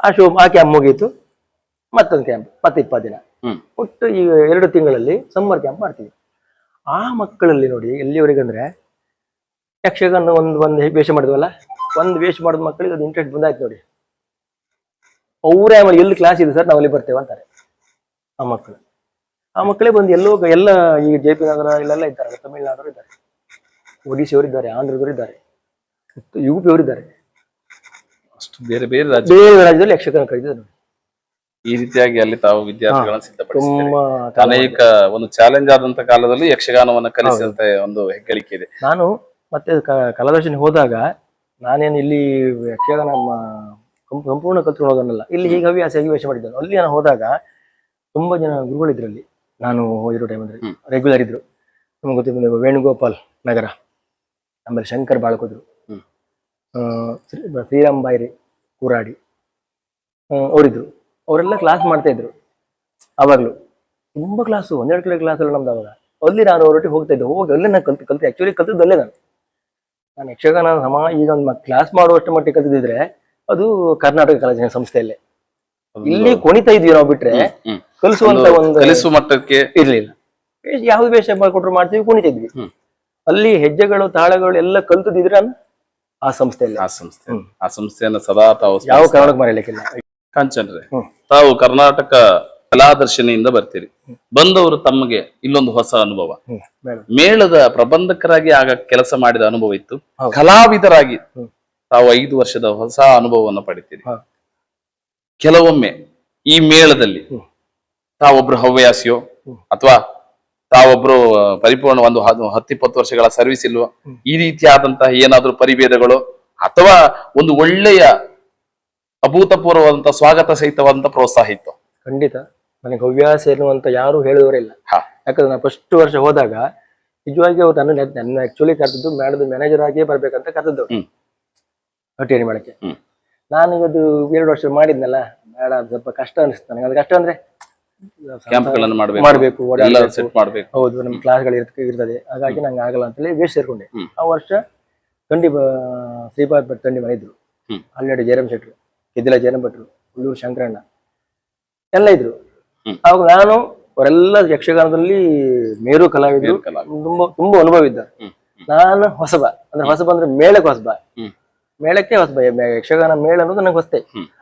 ಆ ಶೋ ಆ ಕ್ಯಾಂಪ್ ಮುಗೀತು. ಮತ್ತೊಂದು ಕ್ಯಾಂಪ್ ಮತ್ತೆ ಇಪ್ಪತ್ತು ದಿನ ಒಟ್ಟು ಈ ಎರಡು ತಿಂಗಳಲ್ಲಿ ಸಮ್ಮರ್ ಕ್ಯಾಂಪ್ ಮಾಡ್ತೀವಿ. ಆ ಮಕ್ಕಳಲ್ಲಿ ನೋಡಿ ಎಲ್ಲಿವರೆಗೆ ಅಂದ್ರೆ ಯಕ್ಷಗಾನ ಒಂದು ಒಂದು ವೇಷ ಮಾಡಿದ್ವಲ್ಲ ಒಂದು ವೇಷ ಮಾಡಿದ ಮಕ್ಕಳಿಗೆ ಅದು ಇಂಟ್ರೆಸ್ಟ್ ಬಂದಾಯ್ತು ನೋಡಿ. ಅವರೇ ಆಮೇಲೆ ಎಲ್ಲಿ ಕ್ಲಾಸ್ ಇದೆ ಸರ್ ನಾವು ಅಲ್ಲಿ ಬರ್ತೇವೆ ಅಂತಾರೆ. ಆ ಮಕ್ಕಳು. ಆ ಮಕ್ಕಳೇ ಬಂದು ಎಲ್ಲೋ ಎಲ್ಲ ಈಗ ಜೆ ಪಿ ನಗರ ಇಲ್ಲೆಲ್ಲ ಇದ್ದಾರೆ ತಮಿಳ್ನಾಡವರು ಇದ್ದಾರೆ. ಒಡಿಶಾವ್ರು ಇದ್ದಾರೆ ಆಂಧ್ರದವರು ಇದ್ದಾರೆ. ಯು ಪಿ ಅವರು ಇದ್ದಾರೆ. ಅಷ್ಟು ಬೇರೆ ಬೇರೆ ರಾಜ್ಯ ಬೇರೆ ರಾಜ್ಯದಲ್ಲಿ ಯಕ್ಷಗಾನ ಕರೀತಿದ್ದಾರೆ ನೋಡಿ. ಈ ರೀತಿಯಾಗಿ ಅಲ್ಲಿ ತಾವು ವಿದ್ಯಾರ್ಥಿಗಳನ್ನ ಸಿದ್ಧಪಡಿಸ್ತಾರೆ ತುಂಬಾ ಅನೇಕ ಒಂದು ಚಾಲೆಂಜ್ ಆದಂತ ಕಾಲದಲ್ಲಿ ಯಕ್ಷಗಾನವನ್ನ ಕಲಿಸಿದಂತ ಒಂದು ಹೆಗ್ಗಳಿಕೆ ಇದೆ. ನಾನು ಮತ್ತೆ ಕ- ಕಲಾದರ್ಶನ ಹೋದಾಗ ನಾನೇನು ಇಲ್ಲಿ ಯಕ್ಷಗಾನ ಮ- ಸಂಪೂರ್ಣ ಕಲ್ತ್ಕೊಂಡು ಇಲ್ಲಿ ಹೀಗೆ ಹವ್ಯಾಸ ಹೇಗೆ ವೇಷ ಮಾಡಿದ್ದೇನೆ. ಅಲ್ಲಿ ನಾನು ಹೋದಾಗ ತುಂಬಾ ಜನ ಗುರುಗಳಿದ್ರು ಅಲ್ಲಿ. ನಾನು ಹೋಗಿರೋ ಟೈಮ್ ಅಂದ್ರೆ ಹ್ಮ್. ರೆಗ್ಯುಲರ್ ಇದ್ರು. ನಮ್ಗೆ ಗೊತ್ತಿದ್ದ ವೇಣುಗೋಪಾಲ್ ನಗರ. ಆಮೇಲೆ ಶಂಕರ್ ಬಾಳ್ಕೋದ್ರು. ಹ್ಮ್. ಆ, ಶ್ರೀ- ಶ್ರೀರಾಮ್ ಬಾಯ್ರಿ ಕೂರಾಡಿ. ಆ, ಅವರಿದ್ರು. ಅವರೆಲ್ಲ ಕ್ಲಾಸ್ ಮಾಡ್ತಾ ಇದ್ರು. ಅವಾಗ್ಲು. ತುಂಬಾ ಕ್ಲಾಸು ಒಂದೆರಡು ಕಿಲೋ ಕ್ಲಾಸ್ ಅಲ್ಲ ನಮ್ದು ಅವಾಗ. ಅಲ್ಲಿ ನಾನು ಅವರೊಟ್ಟಿಗೆ ಹೋಗ್ತಾ ಇದ್ದೆ. ಹೋಗಿ ಅಲ್ಲೇ ನಾನು ಕಲ್ತು ಕಲ್ತು ಆಕ್ಚುಲಿ ಕಲ್ತದ್ದು ಅಲ್ಲೇ ನಾನು. ನಾನು ಯಕ್ಷಗಾನ ಸಮ ಈಗ ಒಂದು ಕ್ಲಾಸ್ ಮಾಡುವಷ್ಟು ಮಟ್ಟಿಗೆ ಕಲ್ತಿದ್ರೆ ಅದು ಕರ್ನಾಟಕ ಕಾಲೇಜಿನ ಸಂಸ್ಥೆಯಲ್ಲೇ. ಇಲ್ಲಿ ಕುಣಿತಾ ಇದ್ವಿ ನಾವು ಬಿಟ್ರೆ. ಕಲಿಸುವಂತ ಒಂದು ಕಲಿಸುವ ಮಟ್ಟಕ್ಕೆ ಇರ್ಲಿಲ್ಲ. ಯಾವ ಯಾವ್ದು ವೇಷ ಮಾಡ್ಕೊಟ್ರು ಮಾಡ್ತೀವಿ ಕುಣಿತಿದ್ವಿ ಇದ್ವಿ. ಅಲ್ಲಿ ಹೆಜ್ಜೆಗಳು ತಾಳಗಳು ಎಲ್ಲ ಕಲ್ತದಿದ್ರೆ ನಾನು ಆ ಸಂಸ್ಥೆಯಲ್ಲಿ. ಆ ಸಂಸ್ಥೆ. ಆ ಸಂಸ್ಥೆಯನ್ನು ಸದಾ ತಾವು ಯಾವ ಕಾರಣಕ್ಕೆ ಮರೆಯಲಿಕ್ಕಿಲ್ಲ. ಕಾಂಚನ್ರೆ. ತಾವು ಕರ್ನಾಟಕ ಕಲಾದರ್ಶನಿಯಿಂದ ಬರ್ತೀರಿ. ಬಂದವರು ತಮಗೆ ಇಲ್ಲೊಂದು ಹೊಸ ಅನುಭವ. ಮೇಳದ ಪ್ರಬಂಧಕರಾಗಿ ಆಗ ಕೆಲಸ ಮಾಡಿದ ಅನುಭವ ಇತ್ತು. ಕಲಾವಿದರಾಗಿ ತಾವು ಐದು ವರ್ಷದ ಹೊಸ ಅನುಭವವನ್ನು ಪಡಿತೀರಿ. ಕೆಲವೊಮ್ಮೆ ಈ ಮೇಳದಲ್ಲಿ. ತಾವೊಬ್ರು ಹವ್ಯಾಸಿಯೋ ಅಥವಾ ತಾವೊಬ್ರು ಪರಿಪೂರ್ಣ ಒಂದು ಹತ್ತಿಪ್ಪತ್ತು ವರ್ಷಗಳ ಸರ್ವಿಸ್ ಇಲ್ವೋ ಈ ರೀತಿಯಾದಂತಹ ಏನಾದ್ರೂ ಪರಿಭೇದಗಳು ಅಥವಾ ಒಂದು ಒಳ್ಳೆಯ ಅಭೂತಪೂರ್ವವಾದಂತಹ ಸ್ವಾಗತ ಸಹಿತವಾದಂತಹ ಪ್ರೋತ್ಸಾಹ ಇತ್ತು. ಖಂಡಿತ. ನನಗೆ ಹವ್ಯಾಸ ಎನ್ನುವಂತ ಅಂತ ಯಾರು ಹೇಳಿದವರಿಲ್ಲ ಹಾ. ಯಾಕಂದ್ರೆ ನಾನು ಫಸ್ಟ್ ವರ್ಷ ಹೋದಾಗ ನಿಜವಾಗಿ ಅವ್ರು ನನ್ನ ನನ್ನ ಆಕ್ಚುಲಿ ಕರೆದಿದ್ದು ಮೇಡದ ಮ್ಯಾನೇಜರ್ ಆಗಿಯೇ ಬರ್ಬೇಕಂತ ಕರೆದಿದ್ದು ಹ್ಮ್. ಹಟ್ಟಿಯರಿ ಮಾಡಕ್ಕೆ. ಹ್ಮ್. ನಾನೀಗ ಅದು ಎರಡು ವರ್ಷ ಮಾಡಿದ್ನಲ್ಲ ಬೇಡ ಅದು ಸ್ವಲ್ಪ ಕಷ್ಟ ಅನಿಸ್ತು ನನಗೆ. ಅದು ಕಷ್ಟ ಅಂದ್ರೆ ಕ್ಯಾಂಪ್ಗಳನ್ನು ಮಾಡಬೇಕು. ಮಾಡ್ಬೇಕು ಎಲ್ಲ ಓಡಾಡ್ಬೇಕು. ಸೆಟ್ ಮಾಡ್ಬೇಕು. ಹೌದು ನಮ್ಮ ಕ್ಲಾಸ್ಗಳು ಇರ್ತದೆ ಇರ್ತದೆ. ಹಾಗಾಗಿ ನಂಗೆ ಆಗಲ್ಲ ಅಂತೇಳಿ ವೇಸ್ಟ್ ಸೇರ್ಕೊಂಡೆ. ಹ್ಮ್. ಆ ವರ್ಷ ತಂಡಿ ಬ- ಶ್ರೀಪಾದ್ ಭಟ್ ತಂಡಿ ಮನೆ ಇದ್ರು. ಹ್ಮ್. ಹನ್ನೆರಡು ಜಯರಾಮ್ ಶೆಟ್ರು. ಗೆದ್ದಿಲ ಜನ ಭಟ್ರು ಹುಲ್ಲೂರು ಶಂಕರಣ್ಣ. ಎಲ್ಲ ಇದ್ರು. ಅವಾಗ ನಾನು ಅವರೆಲ್ಲ ಯಕ್ಷಗಾನದಲ್ಲಿ ಮೇರು ಕಲಾವಿದರು. ತುಂಬಾ ತುಂಬಾ ಅನುಭವ ಇದ್ದ. ನಾನು ಹೊಸಬ. ಅಂದ್ರೆ ಹೊಸಬ ಅಂದ್ರೆ ಮೇಳಕ್ಕೆ ಹೊಸಬ. ಮೇಳಕ್ಕೆ ಹೊಸಬ. ಯಕ್ಷಗಾನ ಮೇಳ ಅನ್ನೋದು ನನಗೆ ಹೊಸತೆ.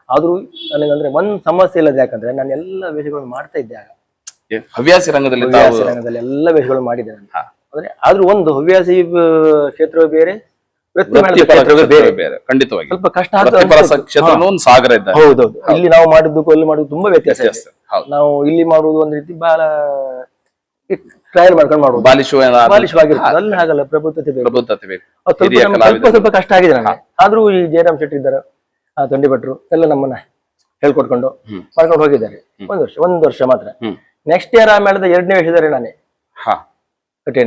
ಆದ್ರೂ ನನಗೆ ಅಂದ್ರೆ ಒಂದ್ ಸಮಸ್ಯೆ ಇಲ್ಲದ ಯಾಕಂದ್ರೆ ನಾನು ಎಲ್ಲ ವೇಷಗಳನ್ನು ಮಾಡ್ತಾ ಇದ್ದೆ ಆಗ. ಹವ್ಯಾಸಿ ರಂಗದಲ್ಲಿ ಹವ್ಯಾಸಿ ರಂಗದಲ್ಲಿ ಎಲ್ಲ ವೇಷಗಳು ಮಾಡಿದ್ದೆ ನಾನು. ಆದ್ರೆ ಅಂದ್ರೆ ಆದ್ರೂ ಒಂದು ಹವ್ಯಾಸಿ ಕ್ಷೇತ್ರ ಕ್ಷೇತ್ರವೇ ಬೇರೆ ಬೇರೆ. ಬೇರೆ ಖಂಡಿತವಾಗಿ. ಸ್ವಲ್ಪ ಕಷ್ಟ. ಕ್ಷೇತ್ರನೂ ಒಂದು ಸಾಗರ ಇದ್ದ ಹಾ, ಹೌದೌದು. ಇಲ್ಲಿ ನಾವು ಮಾಡಿದ್ದಕ್ಕೂ ಅಲ್ಲಿ ಮಾಡಿದ್ದು ತುಂಬಾ ವ್ಯತ್ಯಾಸ ಇದೆ. ಹೌದು. ನಾವು ಇಲ್ಲಿ ಮಾಡುವುದು ಒಂದ್ ರೀತಿ ಬಹಳ ಟ್ರಯಲ್ ಮಾಡ್ಕೊಂಡು ಬಾಲಿಶುವ ಬಾಲಿಶವಾಗಿರ್ತದೆ ಅಲ್ಲಿ ಆಗಲ್ಲ ಪ್ರಭುತ್ವತೆ ಬೇಕು. ಪ್ರಬುದ್ಧತೆ ಬೇಕು. ಸ್ವಲ್ಪ. ಸ್ವಲ್ಪ ಕಷ್ಟ ಆಗಿದೆ ನನಗೆ ಆದ್ರೂ ಈ ಜಯರಾಮ್ ಶೆಟ್ಟಿ ಇದ್ದಾರೆ ಆ ತೊಂಡಿ ಭಟ್ರು ಎಲ್ಲ ನಮ್ಮನ್ನ ಹೇಳ್ಕೊಟ್ಕೊಂಡು. ಮಾಡ್ಕೊಂಡು ಹೋಗಿದ್ದಾರೆ. ಒಂದ್ ವರ್ಷ ಒಂದ್ ವರ್ಷ ಮಾತ್ರ. ನೆಕ್ಸ್ಟ್ ಇಯರ್ ಆಮೇಲೆ ಮೇಳದ ಎರಡನೇ ವರ್ಷದಾರೆ ನಾನೇ.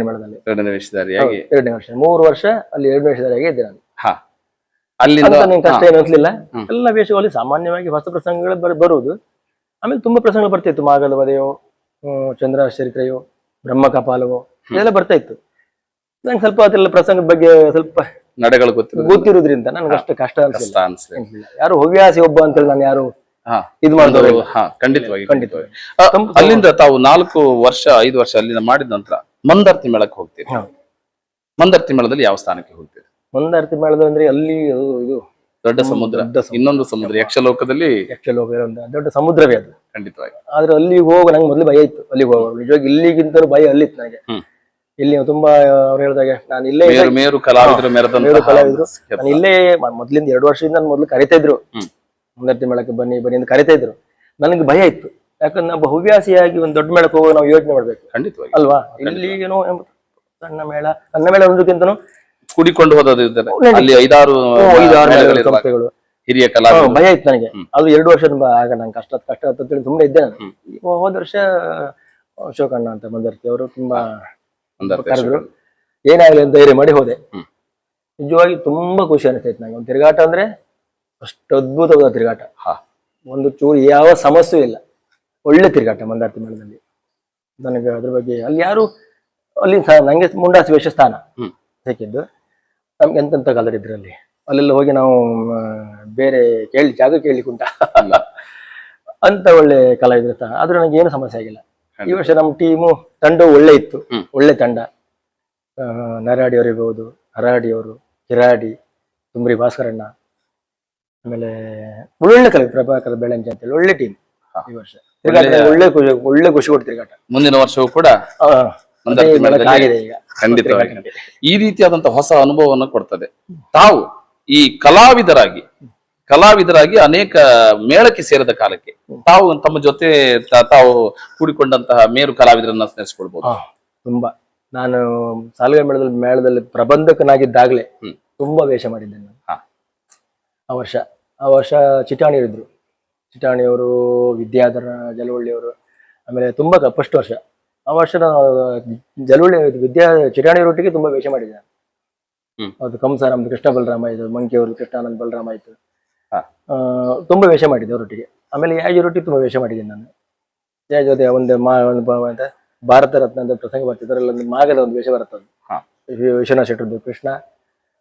ಮೇಳದಲ್ಲಿ ಎರಡನೇ ವೇಷಧಾರಿಯಾಗಿ ಎರಡನೇ ವರ್ಷ ಮೂರು ವರ್ಷ ಅಲ್ಲಿ ಎರಡನೇ ವೇಷಧಾರಿಯಾಗಿ ಇದ್ದೆ ನಾನು. ಹಾ. ಅಲ್ಲಿಂದ ಅಂತ ನಿಂಗೆ ಕಷ್ಟ ಏನು ಅನ್ಸ್ಲಿಲ್ಲ ಎಲ್ಲ ವೇಷಗಳಲ್ಲಿ ಸಾಮಾನ್ಯವಾಗಿ ಹೊಸ ಪ್ರಸಂಗಗಳು ಬರ್ ಬರುವುದು. ಆಮೇಲೆ ತುಂಬಾ ಪ್ರಸಂಗಗಳು ಬರ್ತಿತ್ತು ಮಾಗಲ ವಧೆಯೋ ಚಂದ್ರ ಚರಿತ್ರೆಯೋ ಬ್ರಹ್ಮ ಕಪಾಲವೋ ಇದೆಲ್ಲ ಬರ್ತಾ ಇತ್ತು. ನಂಗೆ ಸ್ವಲ್ಪ ಅದೆಲ್ಲ ಪ್ರಸಂಗದ ಬಗ್ಗೆ ಸ್ವಲ್ಪ ನಡೆಗಳು ಗೊತ್ತಿರೋದು ಗೊತ್ತಿರೋದ್ರಿಂದ ನನಗೆ ಅಷ್ಟು ಕಷ್ಟ ಕಷ್ಟ ಅನ್ಸಿಲ್ಲ. ಅನ್ಸ್ಲಿ ಯಾರು ಹವ್ಯಾಸಿ ಒಬ್ಬ ಅಂತೇಳಿ ನಾನು ಯಾರು ಇದು ಮಾಡಿದವರು ಹಾ ಖಂಡಿತವಾಗಿ ಖಂಡಿತವಾಗಿ. ಅಲ್ಲಿಂದ ತಾವು ನಾಲ್ಕು ವರ್ಷ ಐದು ವರ್ಷ ಅಲ್ಲಿಂದ ಮಾಡಿದ ನಂತರ ಮಂದರ್ತಿ ಮೇಳಕ್ಕೆ ಹೋಗ್ತೀರಿ. ಮಂದರ್ತಿ ಮೇಳದಲ್ಲಿ ಯಾವ ಸ್ಥಾನಕ್ಕೆ ಹೋಗ್ತೀರಿ? ಮಂದರ್ತಿ ಮೇಳದ ಅಂದ್ರೆ ಅಲ್ಲಿ ಇದು ದೊಡ್ಡ ಸಮುದ್ರ. ಇನ್ನೊಂದು ಸಮುದ್ರ ಯಕ್ಷಲೋಕದಲ್ಲಿ ಯಕ್ಷಲೋಕ ದೊಡ್ಡ ಸಮುದ್ರವೇ ಅದು. ಖಂಡಿತವಾಗಿ. ಆದ್ರೆ ಅಲ್ಲಿಗೆ ಹೋಗ ನಂಗೆ ಮೊದಲು ಭಯ ಇತ್ತು. ಅಲ್ಲಿಗೆ ಹೋಗ ನಿಜವಾಗಿ ಇಲ್ಲಿಗಿಂತಲೂ ಭಯ ಅಲ್ಲಿತ್ತು ನನಗೆ. ಇಲ್ಲಿ ತುಂಬಾ ಅವ್ರು ಹೇಳಿದಾಗೆ ನಾನು ಇಲ್ಲೇ ಮೇರು ಕಲಾವಿದ್ರು ಮೇರು ಕಲಾವಿದರು. ನಾನು ಇಲ್ಲೇ ಮೊದ್ಲಿಂದ ಎರಡು ವರ್ಷದಿಂದ ನಾನು ಮೊದಲು ಕರಿತಾ ಇದ್ರು. ಮುಂದರ್ತಿ ಮೇಳಕ್ಕೆ ಬನ್ನಿ ಬನ್ನಿ ಅಂತ ಕರಿತಾ ಇದ್ರು. ನನಗೆ ಭಯ ಇತ್ತು. ಯಾಕಂದ್ರೆ ನಾವು ಹವ್ಯಾಸಿಯಾಗಿ ಒಂದು ದೊಡ್ಡ ಮೇಳಕ್ಕೆ ಹೋಗುವಾಗ ನಾವು ಯೋಚನೆ ಮಾಡ್ಬೇಕು. ಖಂಡಿತವಾಗಿ. ಅಲ್ವಾ? ಇಲ್ಲಿ ಏನೋ ಸಣ್ಣ ಮೇಳ ಸಣ್ಣ ಮೇಳ ಒಂದಕ್ಕಿಂತನೂ ಕೂಡಿಕೊಂಡು ಹೋದದ್ದು ಇದ್ದಾರೆ. ಅಲ್ಲಿ ಐದಾರು ಐದಾರು ಮೇಳಗಳು, ಮೇಳಗಳಿರುವಾಗ ಸಂಸ್ಥೆಗಳು. ಹಿರಿಯ ಕಲಾ ಭಯ ಇತ್ತು ನನಗೆ. ಅದು ಎರಡು ವರ್ಷ ಆಗ ನಂಗೆ ಕಷ್ಟ ಕಷ್ಟ ಅಂತೇಳಿ ತುಂಬಾ ಇದ್ದೆ ನಾನು. ಈಗ ಹೋದ ವರ್ಷ ಅಶೋಕಣ್ಣ ಅಂತ ಮಂದರ್ತಿ ಅವರು ತುಂಬಾ ಕರೆದ್ರು. ಏನಾಗಲಿ ಅಂತ ಧೈರ್ಯ ಮಾಡಿ ಹೋದೆ. ನಿಜವಾಗಿ ತುಂಬಾ ಖುಷಿ ಅನಿಸ್ತೈತೆ ನಂಗೆ. ಒಂದು ತಿರುಗಾಟ ಅಂದ್ರೆ ಅಷ್ಟು ಅದ್ಭುತವಾದ ತಿರುಗಾಟ. ಹಾ. ಒಂದು ಚೂರು ಯಾವ ಸಮಸ್ಯೆ ಇಲ್ಲ. ಒಳ್ಳೆ ತಿರುಗಾಟ ಮಂದಾರ್ತಿ ಮೇಳದಲ್ಲಿ ನನಗೆ ಅದ್ರ ಬಗ್ಗೆ ಅಲ್ಲಿ ಯಾರು ಅಲ್ಲಿ ಸ- ನಂಗೆ ಮುಂಡಾಸ ವೇಷ ಸ್ಥಾನ ಹ್ಮ್. ಸಿಕ್ಕಿದ್ದು ನಮ್ಗೆ ಎಂತೆಂತ ಕಲರ್ ಇದ್ರಲ್ಲಿ ಅಲ್ಲೆಲ್ಲ ಹೋಗಿ ನಾವು ಬೇರೆ ಕೇಳಿ ಜಾಗ ಕೇಳಿ ಕುಂಟ. ಅಂತ ಒಳ್ಳೆ ಕಲಾವಿದ್ರು ಸ್ಥಾನ ಆದ್ರೆ ನನಗೆ ಏನು ಸಮಸ್ಯೆ ಆಗಿಲ್ಲ. ಈ ವರ್ಷ ನಮ್ಮ ಟೀಮು ತಂಡ ಒಳ್ಳೆ ಇತ್ತು. ಹ್ಮ್. ಒಳ್ಳೆ ತಂಡ. ಆ, ನರಾಡಿ ಅವರಿರ್ಬೋದು ಹರಾಡಿ ಅವರು ಹಿರಾಡಿ ತುಮ್ರಿ ಭಾಸ್ಕರಣ್ಣ. ಆಮೇಲೆ ಒಳ್ಳೆ ಕಲೆ ಪ್ರಭಾಕರ್ ಅಂತ ಹೇಳಿ ಒಳ್ಳೆ ಟೀಮ್ ಈ ವರ್ಷ. ತಿರ್ಗಾಟ ಒಳ್ಳೆ ಖುಷಿ ಒಳ್ಳೆ ಖುಷಿ ಕೊಡ್ತೀರಿ ತಿರ್ಗಾಟ ಮುಂದಿನ ವರ್ಷವೂ ಕೂಡ ಆ, ಮಂದಾರ್ತಿ ಮೇಳದಲ್ಲಿ ಆಗಿದೆ ಈಗ. ಖಂಡಿತವಾಗಿ. ಈ ರೀತಿಯಾದಂತಹ ಹೊಸ ಅನುಭವವನ್ನು ಕೊಡ್ತದೆ. ತಾವು ಈ ಕಲಾವಿದರಾಗಿ ಕಲಾವಿದರಾಗಿ ಅನೇಕ ಮೇಳಕ್ಕೆ ಸೇರಿದ ಕಾಲಕ್ಕೆ ತಾವು ತಮ್ಮ ಜೊತೆ ತ- ತಾವು ಕೂಡಿಕೊಂಡಂತಹ ಮೇರು ಕಲಾವಿದರನ್ನ ಸ್ನೇಹಿಸಿಕೊಳ್ಬಹುದು ತುಂಬಾ. ನಾನು ಸಾಲುವೆ ಮೇಳದಲ್ಲಿ ಮೇಳದಲ್ಲಿ ಪ್ರಬಂಧಕನಾಗಿದ್ದಾಗಲೇ. ತುಂಬಾ ವೇಷ ಮಾಡಿದ್ದೇನೆ ನಾನು. ಆ ವರ್ಷ ಆ ವರ್ಷ ಚಿಟಾಣಿಯರಿದ್ದರು ಚಿಟಾಣಿಯವರು ವಿದ್ಯಾಧರ ಜಲವಳ್ಳಿಯವರು ಆಮೇಲೆ ತುಂಬಾ ಫಸ್ಟ್ ವರ್ಷ. ಆ ವರ್ಷ ನಾನು ಜಲವಳ್ಳಿ ವಿದ್ಯಾ ಚಿಟಾಣಿಯವರೊಟ್ಟಿಗೆ ತುಂಬಾ ವೇಷ ಮಾಡಿದ್ದೆ ನಾನು. ಅದು ಕಂಸಾರಾಮ್ ನಮ್ದು ಕೃಷ್ಣ ಬಲರಾಮ ಆಯ್ತು ಮಂಕಿಯವರು ಕೃಷ್ಣಾನಂದ ಬಲರಾಮ ಇತ್ತು ತುಂಬ ಆ, ತುಂಬಾ ವೇಷ ಮಾಡಿದ್ದೆ ಅವರೊಟ್ಟಿಗೆ ಆಮೇಲೆ ಯಾಜರೊಟ್ಟಿಗೆ ತುಂಬಾ ವೇಷ ಮಾಡಿದ್ದೀನಿ ನಾನು. ಯಾಜ ಜೊತೆ ಒಂದು ಮಾ ಒಂದು ಅಂತ ಭಾರತ ರತ್ನ ಅಂತ ಪ್ರಸಂಗ ಬರ್ತಿದ್ದಾರೆ ಅದರಲ್ಲಿ ಒಂದು ಮಾಗದ ಒಂದು ವೇಷ. ವಿ- ವಿಶ್ವನಾಥ್ ಶೆಟ್ಟರ್ದು ಕೃಷ್ಣ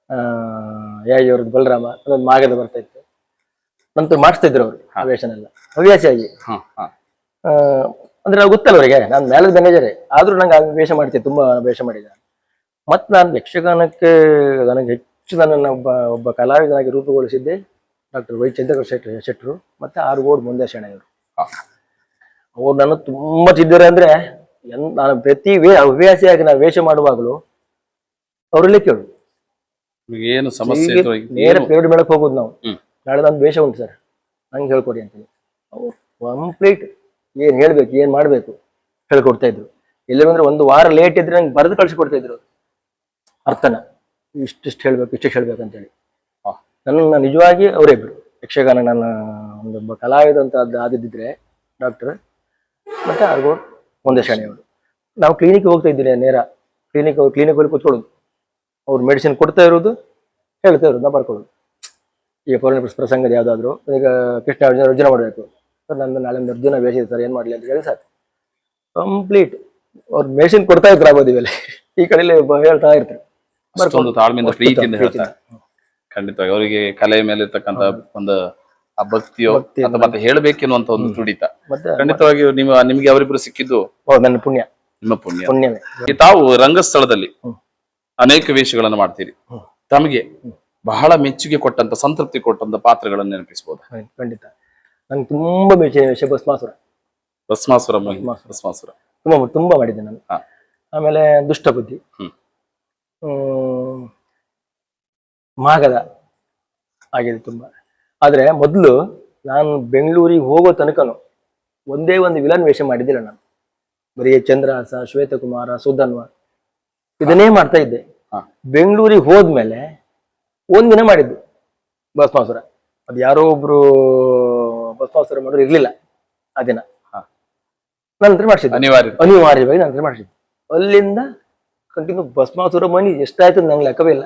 ಆ ಯಾಜಿಯವ್ರದ್ದು ಬಲರಾಮ ಅದೊಂದು ಮಾಗದ ಬರ್ತಾ ಇತ್ತು. ನಂತರ ಮಾಡಿಸ್ತಿದ್ರು ಅವರು ಆ ವೇಷನೆಲ್ಲ. ಹವ್ಯಾಸಿಯಾಗಿ. ಅಂದ್ರೆ ನಾವು ಗೊತ್ತಲ್ಲ ಅವರಿಗೆ. ನಾನು ಮೇಲದ ಮ್ಯಾನೇಜರೇ. ಆದ್ರೂ ನಂಗೆ ಆ ವೇಷ ಮಾಡ್ತೀನಿ ತುಂಬಾ ವೇಷ ಮಾಡಿದ್ದೆ ಮತ್ತೆ ನಾನು ಯಕ್ಷಗಾನಕ್ಕೆ ನನಗೆ ಹೆಚ್ಚು ನನ್ನನ್ನು ಒಬ್ಬ ಒಬ್ಬ ಕಲಾವಿದನಾಗಿ ರೂಪುಗೊಳಿಸಿದ್ದೆ ಡಾಕ್ಟರ್ ವೈ ಚಂದ್ರಕರ್ ಶೆಟ್ರು ಶೆಟ್ರು ಮತ್ತೆ ಆರು ಗೋಡ್ ಮುಂದೆ ಶೆಣೆಯವರು. ಅವ್ರು ನಾನು ತುಂಬಾ ತಿದ್ದರೆ ಅಂದ್ರೆ ಎನ್- ನಾನು ಪ್ರತಿ ವೇ ಹವ್ಯಾಸಿಯಾಗಿ ನಾನು ವೇಷ ಮಾಡುವಾಗಲೂ ಅವರಲ್ಲೇ ಕೇಳು ಏನು ಸಮಸ್ಯೆ ಇತ್ತು? ಇದ್ರು ಈಗ ನೇರ ಏನು- ಮೇಳಕ್ಕೆ ಹೋಗೋದು ನಾವು. ಹ್ಮ್. ನಾಳೆ ನಮ್ಗೆ ವೇಷ ಉಂಟು ಸರ್. ನಂಗೆ ಹೇಳ್ಕೊಡಿ ಅಂತೇಳಿ ಅವ್ರು ಕಂಪ್ಲೀಟ್ ಏನ್ ಹೇಳ್ಬೇಕು ಏನ್ ಮಾಡ್ಬೇಕು ಹೇಳ್ಕೊಡ್ತಾ ಇದ್ರು. ಎಲ್ಲರೂ ಒಂದು ವಾರ ಲೇಟ್ ಇದ್ರೆ ನಂಗೆ ಬರೆದು ಕಳ್ಸಿಕೊಡ್ತಾ ಇದ್ರು. ಅರ್ಥನ. ಇಷ್ಟಿಷ್ಟು ಹೇಳ್ಬೇಕು ಇಷ್ಟಿಷ್ಟು ಹೇಳ್ಬೇಕು ಅಂತೇಳಿ ಹೇಳಿ. ನನ್ನ ನಿಜವಾಗಿ ಅವರೇ ಇಬ್ರು ಯಕ್ಷಗಾನ ನನ್ನ ಒಂದೊಬ್ಬ ಕಲಾವಿದ ಅಂತ ಅದ್ ಆದಿದ್ದಿದ್ರೆ ಡಾಕ್ಟರ್ ಮತ್ತೆ ಆರ್ಗೋಡ್ ಒಂದೇ ಶಾಣೆಯವರು ನಾವು ಕ್ಲಿನಿಕ್ ಹೋಗ್ತಾ ಇದ್ದೀನಿ ನೇರ. ಕ್ಲಿನಿಕ್ ಕ್ಲಿನಿಕ್ ಹೋಗಿ ಕೂತ್ಕೊಳ್ಳೋದು. ಅವ್ರು ಮೆಡಿಸಿನ್ ಕೊಡ್ತಾ ಇರೋದು ಹೇಳ್ತಾ ಇರೋದು ನಾವು ಬರ್ಕೊಳ್ಳೋದು. ಈಗ ಪೌರ್ಣಿಮೆ ಪ್ರಸಂಗದ ಯಾವುದಾದ್ರು ಈಗ ಕೃಷ್ಣ ಅರ್ಜುನ ಅರ್ಜುನ ಮಾಡಬೇಕು. ಸರ್ ನಂದು ನಾಳೆ ಒಂದು ಅರ್ಜುನ ಇದೆ ಸರ್ ಏನು ಮಾಡಲಿ ಅಂತ ಹೇಳಿ ಸಾಕು. ಕಂಪ್ಲೀಟ್ ಅವ್ರು ಮೆಡಿಸಿನ್ ಕೊಡ್ತಾ ಇದ್ರು ಆಗೋದು ಈ ಕಡೆಯಲ್ಲಿ ಹೇಳ್ತಾ ಇರ್ತಾರೆ. ಅಷ್ಟೊಂದು ತಾಳ್ಮೆಯಿಂದ ಪ್ರೀತಿಯಿಂದ. ಹೇಳ್ತಾರೆ. ಖಂಡಿತವಾಗಿ ಅವರಿಗೆ ಕಲೆ ಮೇಲೆ ಇರ್ತಕ್ಕಂತ ಒಂದು ಆ ಭಕ್ತಿಯೋ ಮತ್ತೆ ಹೇಳ್ಬೇಕೆನ್ನುವಂತ ಒಂದು ತುಡಿತ. ಮತ್ತೆ ಖಂಡಿತವಾಗಿ ನಿಮ್ಮ ನಿಮ್ಗೆ ಅವರಿಬ್ರು ಸಿಕ್ಕಿದ್ದು ನನ್ನ ಪುಣ್ಯ. ನಿಮ್ಮ ಪುಣ್ಯ. ತಾವು ರಂಗಸ್ಥಳದಲ್ಲಿ. ಅನೇಕ ವೇಷಗಳನ್ನು ಮಾಡ್ತೀರಿ. ತಮಗೆ ಬಹಳ ಮೆಚ್ಚುಗೆ ಕೊಟ್ಟಂತ ಸಂತೃಪ್ತಿ ಕೊಟ್ಟಂತ ಪಾತ್ರಗಳನ್ನು ನೆನಪಿಸಬಹುದು ಖಂಡಿತ. ನಂಗೆ ತುಂಬಾ ಮೆಚ್ಚಿನ ವಿಷಯ ಭಸ್ಮಾಸುರ. ಭಸ್ಮಾಸುರ ಭಸ್ಮಾಸುರ. ತುಂಬಾ ತುಂಬಾ ಮಾಡಿದ್ದೆ ನಾನು. ಆಮೇಲೆ ದುಷ್ಟ ಬುದ್ಧಿ. ಮಾಗದ ಆಗಿದೆ ತುಂಬಾ. ಆದ್ರೆ ಮೊದಲು ನಾನು ಬೆಂಗಳೂರಿಗೆ ಹೋಗೋ ತನಕನು ಒಂದೇ ಒಂದು ವಿಲನ್ ವೇಷ ಮಾಡಿದ್ದಿಲ್ಲ ನಾನು. ಬರೀ ಚಂದ್ರಹಾಸ ಶ್ವೇತಕುಮಾರ ಸುಧನ್ವ. ಇದನ್ನೇ ಮಾಡ್ತಾ ಇದ್ದೆ. ಬೆಂಗಳೂರಿಗೆ ಹೋದ್ಮೇಲೆ ಒಂದಿನ ಮಾಡಿದ್ದು ಭಸ್ಮಾಸುರ ಅದು ಯಾರೋ ಒಬ್ರು ಭಸ್ಮಾಸುರ ಮಾಡೋರು ಇರ್ಲಿಲ್ಲ ಆ ದಿನ. ಹಾ. ನಂತರ ಮಾಡಿಸಿದ್ದೆ. ಅನಿವಾರ್ಯ. ಅನಿವಾರ್ಯವಾಗಿ ನಂತರ ಮಾಡಿಸಿದ್ದೆ. ಅಲ್ಲಿಂದ ಕಂಟಿನ್ಯೂ ಭಸ್ಮಾಸುರ ಮನಿ ಎಷ್ಟಾಯ್ತು ನಂಗೆ ಲೆಕ್ಕವೇ ಇಲ್ಲ.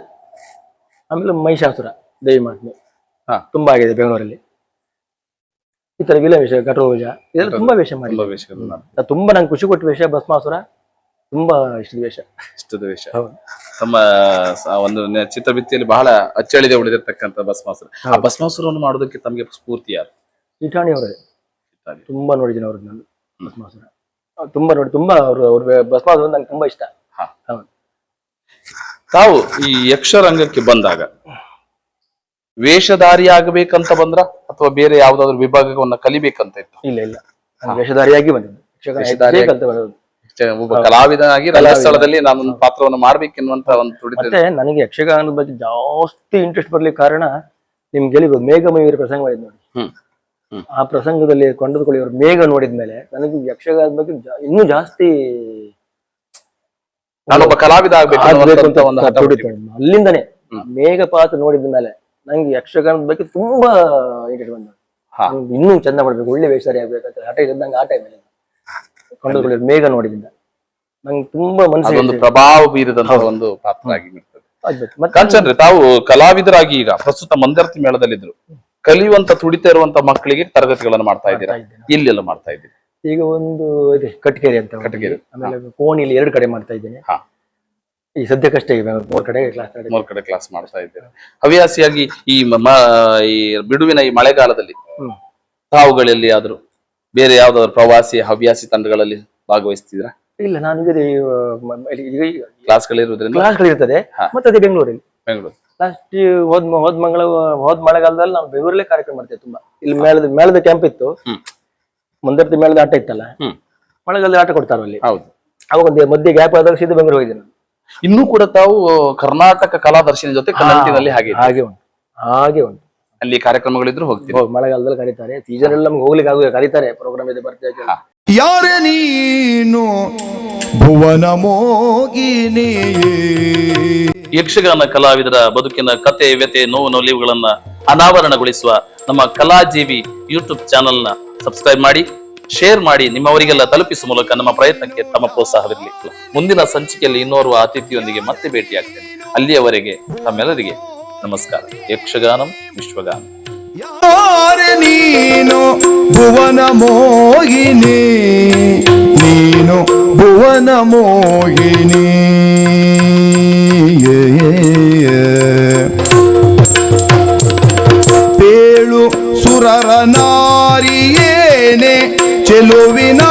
ಆಮೇಲೆ ಮಹಿಷಾಸುರ ದೇವಿ ಮಾತ್ಮೆ ಹಾ. ತುಂಬಾ ಆಗಿದೆ ಬೆಂಗಳೂರಲ್ಲಿ. ಈ ತರ ವಿಲ ವೇಷ ಘಟೋಜ ಇದೆಲ್ಲ ತುಂಬಾ ವೇಷ ಮಾಡಿ ತುಂಬಾ ವೇಷಗಳನ್ನು ಮಾಡಿ. ತುಂಬಾ ನಂಗೆ ಖುಷಿ ಕೊಟ್ಟ ವೇಷ ಭಸ್ಮಾಸುರ ತುಂಬಾ ಇಷ್ಟ ದ್ವೇಷ ಇಷ್ಟ ದ್ವೇಷ ಹೌದು. ತಮ್ಮ ಸ- ಒಂದು ನೆ- ಚಿತ್ರಭಿತ್ತಿಯಲ್ಲಿ ಬಹಳ ಅಚ್ಚಳಿದೆ ಉಳಿದಿರ್ತಕ್ಕಂಥ ಭಸ್ಮಾಸುರ. ಆ ಭಸ್ಮಾಸುರವನ್ನು ಮಾಡೋದಕ್ಕೆ ತಮಗೆ ಸ್ಫೂರ್ತಿ ಯಾರು? ಇಟಾಣಿ ಅವರೇ. ಇಟಾಣಿ. ತುಂಬಾ ನೋಡಿದ್ದೀನಿ ಅವ್ರದ್ದು ನಾನು ಭಸ್ಮಾಸುರ. ಅವ್ರು ತುಂಬಾ ನೋಡಿ ತುಂಬಾ ಅವರು ಅವ್ರ ಭಸ್ಮಾಸುರ ನಂಗೆ ತುಂಬಾ ಇಷ್ಟ. ಹಾ. ಹೌದು. ತಾವು ಈ ಯಕ್ಷರಂಗಕ್ಕೆ ಬಂದಾಗ ವೇಷಧಾರಿ ಆಗಬೇಕಂತ ಬಂದ್ರ ಅಥವಾ ಬೇರೆ ಯಾವ್ದಾದ್ರು ವಿಭಾಗವನ್ನ ಕಲಿಬೇಕಂತ ಇತ್ತು? ಇಲ್ಲ ಇಲ್ಲ. ನಾನು ವೇಷಧಾರಿಯಾಗಿ ಬಂದಿದ್ದು. ಯಕ್ಷಗಾನ ವೇಷಧಾರಿಯಾಗಿ. ಬಂದದ್ದು. ಒಬ್ಬ ಕಲಾವಿದನಾಗಿ ರಂಗಸ್ಥಳದಲ್ಲಿ ನಾನು ಒಂದು ಪಾತ್ರವನ್ನು ಮಾಡ್ಬೇಕೆನ್ನುವಂತ ಒಂದು ತುಡಿತ ಮತ್ತೆ ನನಗೆ ಯಕ್ಷಗಾನದ ಬಗ್ಗೆ ಜಾಸ್ತಿ ಇಂಟ್ರೆಸ್ಟ್ ಬರ್ಲಿಕ್ಕೆ ಕಾರಣ ನಿಮ್ಗೆ ಹೇಳಿಬೋದು ಮೇಘಮಯೂರಿ ಪ್ರಸಂಗ ನೋಡಿ. ಹ್ಮ್. ಹ್ಮ್. ಆ ಪ್ರಸಂಗದಲ್ಲಿ ಕೊಂಡದಕೊಳ್ಳಿ ಅವ್ರು ಮೇಘ ನೋಡಿದ್ಮೇಲೆ ನನಗೆ ಯಕ್ಷಗಾನದ ಬಗ್ಗೆ ಜಾ- ಇನ್ನೂ ಜಾಸ್ತಿ ನಾನೊಬ್ಬ ಕಲಾವಿದ ಆಗ್ಬೇಕು ಆಗ್ಬೇಕು ಅನ್ನುವಂತ ಅಂತ ಒಂದು ಹಠ ತುಡಿತು. ಹುಟ್ಟಿತು. ಅಲ್ಲಿಂದನೇ ಮೇಘ ಪಾತ್ರ ನೋಡಿದ ಮೇಲೆ ನಂಗೆ ಯಕ್ಷಗಾನದ ಬಗ್ಗೆ ತುಂಬಾ ಇಂಟ್ರೆಸ್ಟ್ ಬಂದ ಹಾ. ಇನ್ನೂ ಚಂದ ಮಾಡ್ಬೇಕು ಒಳ್ಳೆ ವೇಷಧಾರಿ ಆಗ್ಬೇಕಂತ ಹಠ ಇದ್ದಂಗೆ ಆ ಟೈಮಲ್ಲಿ ಕೊಂಡದಕೊಳ್ಳಿ ಮೇಘ ನೋಡಿದಿಂದ ನಂಗೆ ತುಂಬಾ ಅದೊಂದು ಒಂದು ಪ್ರಭಾವ ಬೀರಿದಂತ ಒಂದು ಪಾತ್ರ ಆಗಿ ನಿಲ್ತದೆ ಆಗ್ಬೇಕು. ಮತ್ತೆ ಕಾಂಚನ್ರಿ ತಾವು ಕಲಾವಿದರಾಗಿ ಈಗ ಪ್ರಸ್ತುತ ಮಂದರ್ತಿ ಮೇಳದಲ್ಲಿದ್ರು ಕಲಿಯುವಂತ ತುಡಿತ ಇರುವಂತ ಮಕ್ಕಳಿಗೆ ತರಗತಿಗಳನ್ನು ಮಾಡ್ತಾ ಇದ್ದೀರಾ? ಇಲ್ಲಿ. ಇಲ್ಲೆಲ್ಲ ಮಾಡ್ತಾ ಇದ್ದೀರಿ? ಈಗ ಒಂದು ಅದೇ ಕಟ್ಕೇರಿ ಅಂತ ಒಂದು ಕಟ್ಕೇರಿ. ಆಮೇಲೆ ಕೋಣಿಲಿ ಎರಡು ಕಡೆ ಮಾಡ್ತಾ ಇದ್ದೇನೆ. ಹಾ. ಈ ಸದ್ಯಕ್ಕಷ್ಟೇ ಈಗ ಮೂರು ಕಡೆ ಕ್ಲಾಸ್ ಮೂರ್ ಕಡೆ ಕ್ಲಾಸ್ ಮಾಡ್ತಾ ಇದ್ದೀರಾ? ಹವ್ಯಾಸಿಯಾಗಿ ಈ ಮ- ಮ- ಈ ಬಿಡುವಿನ ಈ ಮಳೆಗಾಲದಲ್ಲಿ ಹ್ಮ್. ತಾವುಗಳಲ್ಲಿ ಆದ್ರೂ ಬೇರೆ ಯಾವ್ದಾದ್ರು ಪ್ರವಾಸಿ ಹವ್ಯಾಸಿ ತಂಡಗಳಲ್ಲಿ ಭಾಗವಹಿಸ್ತಿದ್ರ ಇಲ್ಲ ನಾನು ಈಗ ಕ್ಲಾಸ್ಗಳಿರುವುದರಿಂದ ಕ್ಲಾಸ್ಗಳಿರ್ತದೆ ಮತ್ತೆ ಅದೇ ಬೆಂಗಳೂರಲ್ಲಿ. ಬೆಂಗಳೂರು. ಲಾಸ್ಟ್ ಹೋದ್ ಹೋದ್ ಮಂಗಳ ಹೋದ್ ಮಳೆಗಾಲದಲ್ಲಿ ನಾವು ಬೆಂಗಳೂರಲ್ಲೇ ಕಾರ್ಯಕ್ರಮ ಮಾಡ್ತೇವೆ ತುಂಬಾ. ಇಲ್ಲಿ ಮೇಳದ ಮೇಳದ ಕ್ಯಾಂಪ್ ಇತ್ತು. ಮುಂದರ್ತಿ ಮೇಳದ ಆಟ ಇತ್ತಲ್ಲ? ಮಳೆಗಾಲದಲ್ಲಿ ಆಟ ಕೊಡ್ತಾರ ಅಲ್ಲಿ? ಹೌದು. ಅವಾಗ ಒಂದು ಮಧ್ಯೆ ಗ್ಯಾಪ್ ಆದಾಗ ಸೀದಾ ಬೆಂಗಳೂರು ಹೋಗಿದ್ದೆ ನಾನು. ಇನ್ನೂ ಕೂಡ ತಾವು ಕರ್ನಾಟಕ ಕಲಾದರ್ಶಿನಿ ಜೊತೆ ಕನ್ನಡದಲ್ಲಿ ಹಾಗೆ. ಹಾಗೆ ಉಂಟು. ಹಾಗೆ ಉಂಟು. ಅಲ್ಲಿ ಕಾರ್ಯಕ್ರಮಗಳಿದ್ರು ಹೋಗ್ತೀವಿ ಹೋಗ್ ಮಳೆಗಾಲದಲ್ಲಿ ಕರೀತಾರೆ. ಸೀಸನ್ ಅಲ್ಲಿ ನಮ್ಗೆ ಹೋಗ್ಲಿಕ್ಕೆ ಆಗುದಿಲ್ಲ ಕರೀತಾರೆ. ಪ್ರೋಗ್ರಾಮ್ ಇದೆ ಬರ್ತೇವೆ ಯಾರೇ ನೀನು ಭುವನ ಮೋಗಿನಿ. ಯಕ್ಷಗಾನ ಕಲಾವಿದರ ಬದುಕಿನ ಕತೆ ವ್ಯತೆ ನೋವು ನೋಲಿವುಗಳನ್ನ ಅನಾವರಣಗೊಳಿಸುವ ನಮ್ಮ ಕಲಾಜೀವಿ ಯೂಟ್ಯೂಬ್ ಚಾನೆಲ್ನ ಸಬ್ಸ್ಕ್ರೈಬ್ ಮಾಡಿ ಶೇರ್ ಮಾಡಿ ನಿಮ್ಮವರಿಗೆಲ್ಲ ತಲುಪಿಸುವ ಮೂಲಕ ನಮ್ಮ ಪ್ರಯತ್ನಕ್ಕೆ ತಮ್ಮ ಪ್ರೋತ್ಸಾಹವಿರಲಿ. ಮುಂದಿನ ಸಂಚಿಕೆಯಲ್ಲಿ ಇನ್ನೋರ್ವ ಅತಿಥಿಯೊಂದಿಗೆ ಮತ್ತೆ ಭೇಟಿಯಾಗ್ತೇನೆ. ಅಲ್ಲಿಯವರೆಗೆ ತಮ್ಮೆಲ್ಲರಿಗೆ ನಮಸ್ಕಾರ ಯಕ್ಷಗಾನಂ ವಿಶ್ವಗಾನ ಯಾರ ನೀನು ಭುವನ ಮೋಗಿನಿ ನೀನು ಭುವನ ಮೋಗಿನಿ ಪೇಳು ಸುರರ ನಾರಿಯೇನೆ ಚೆಲುವಿನ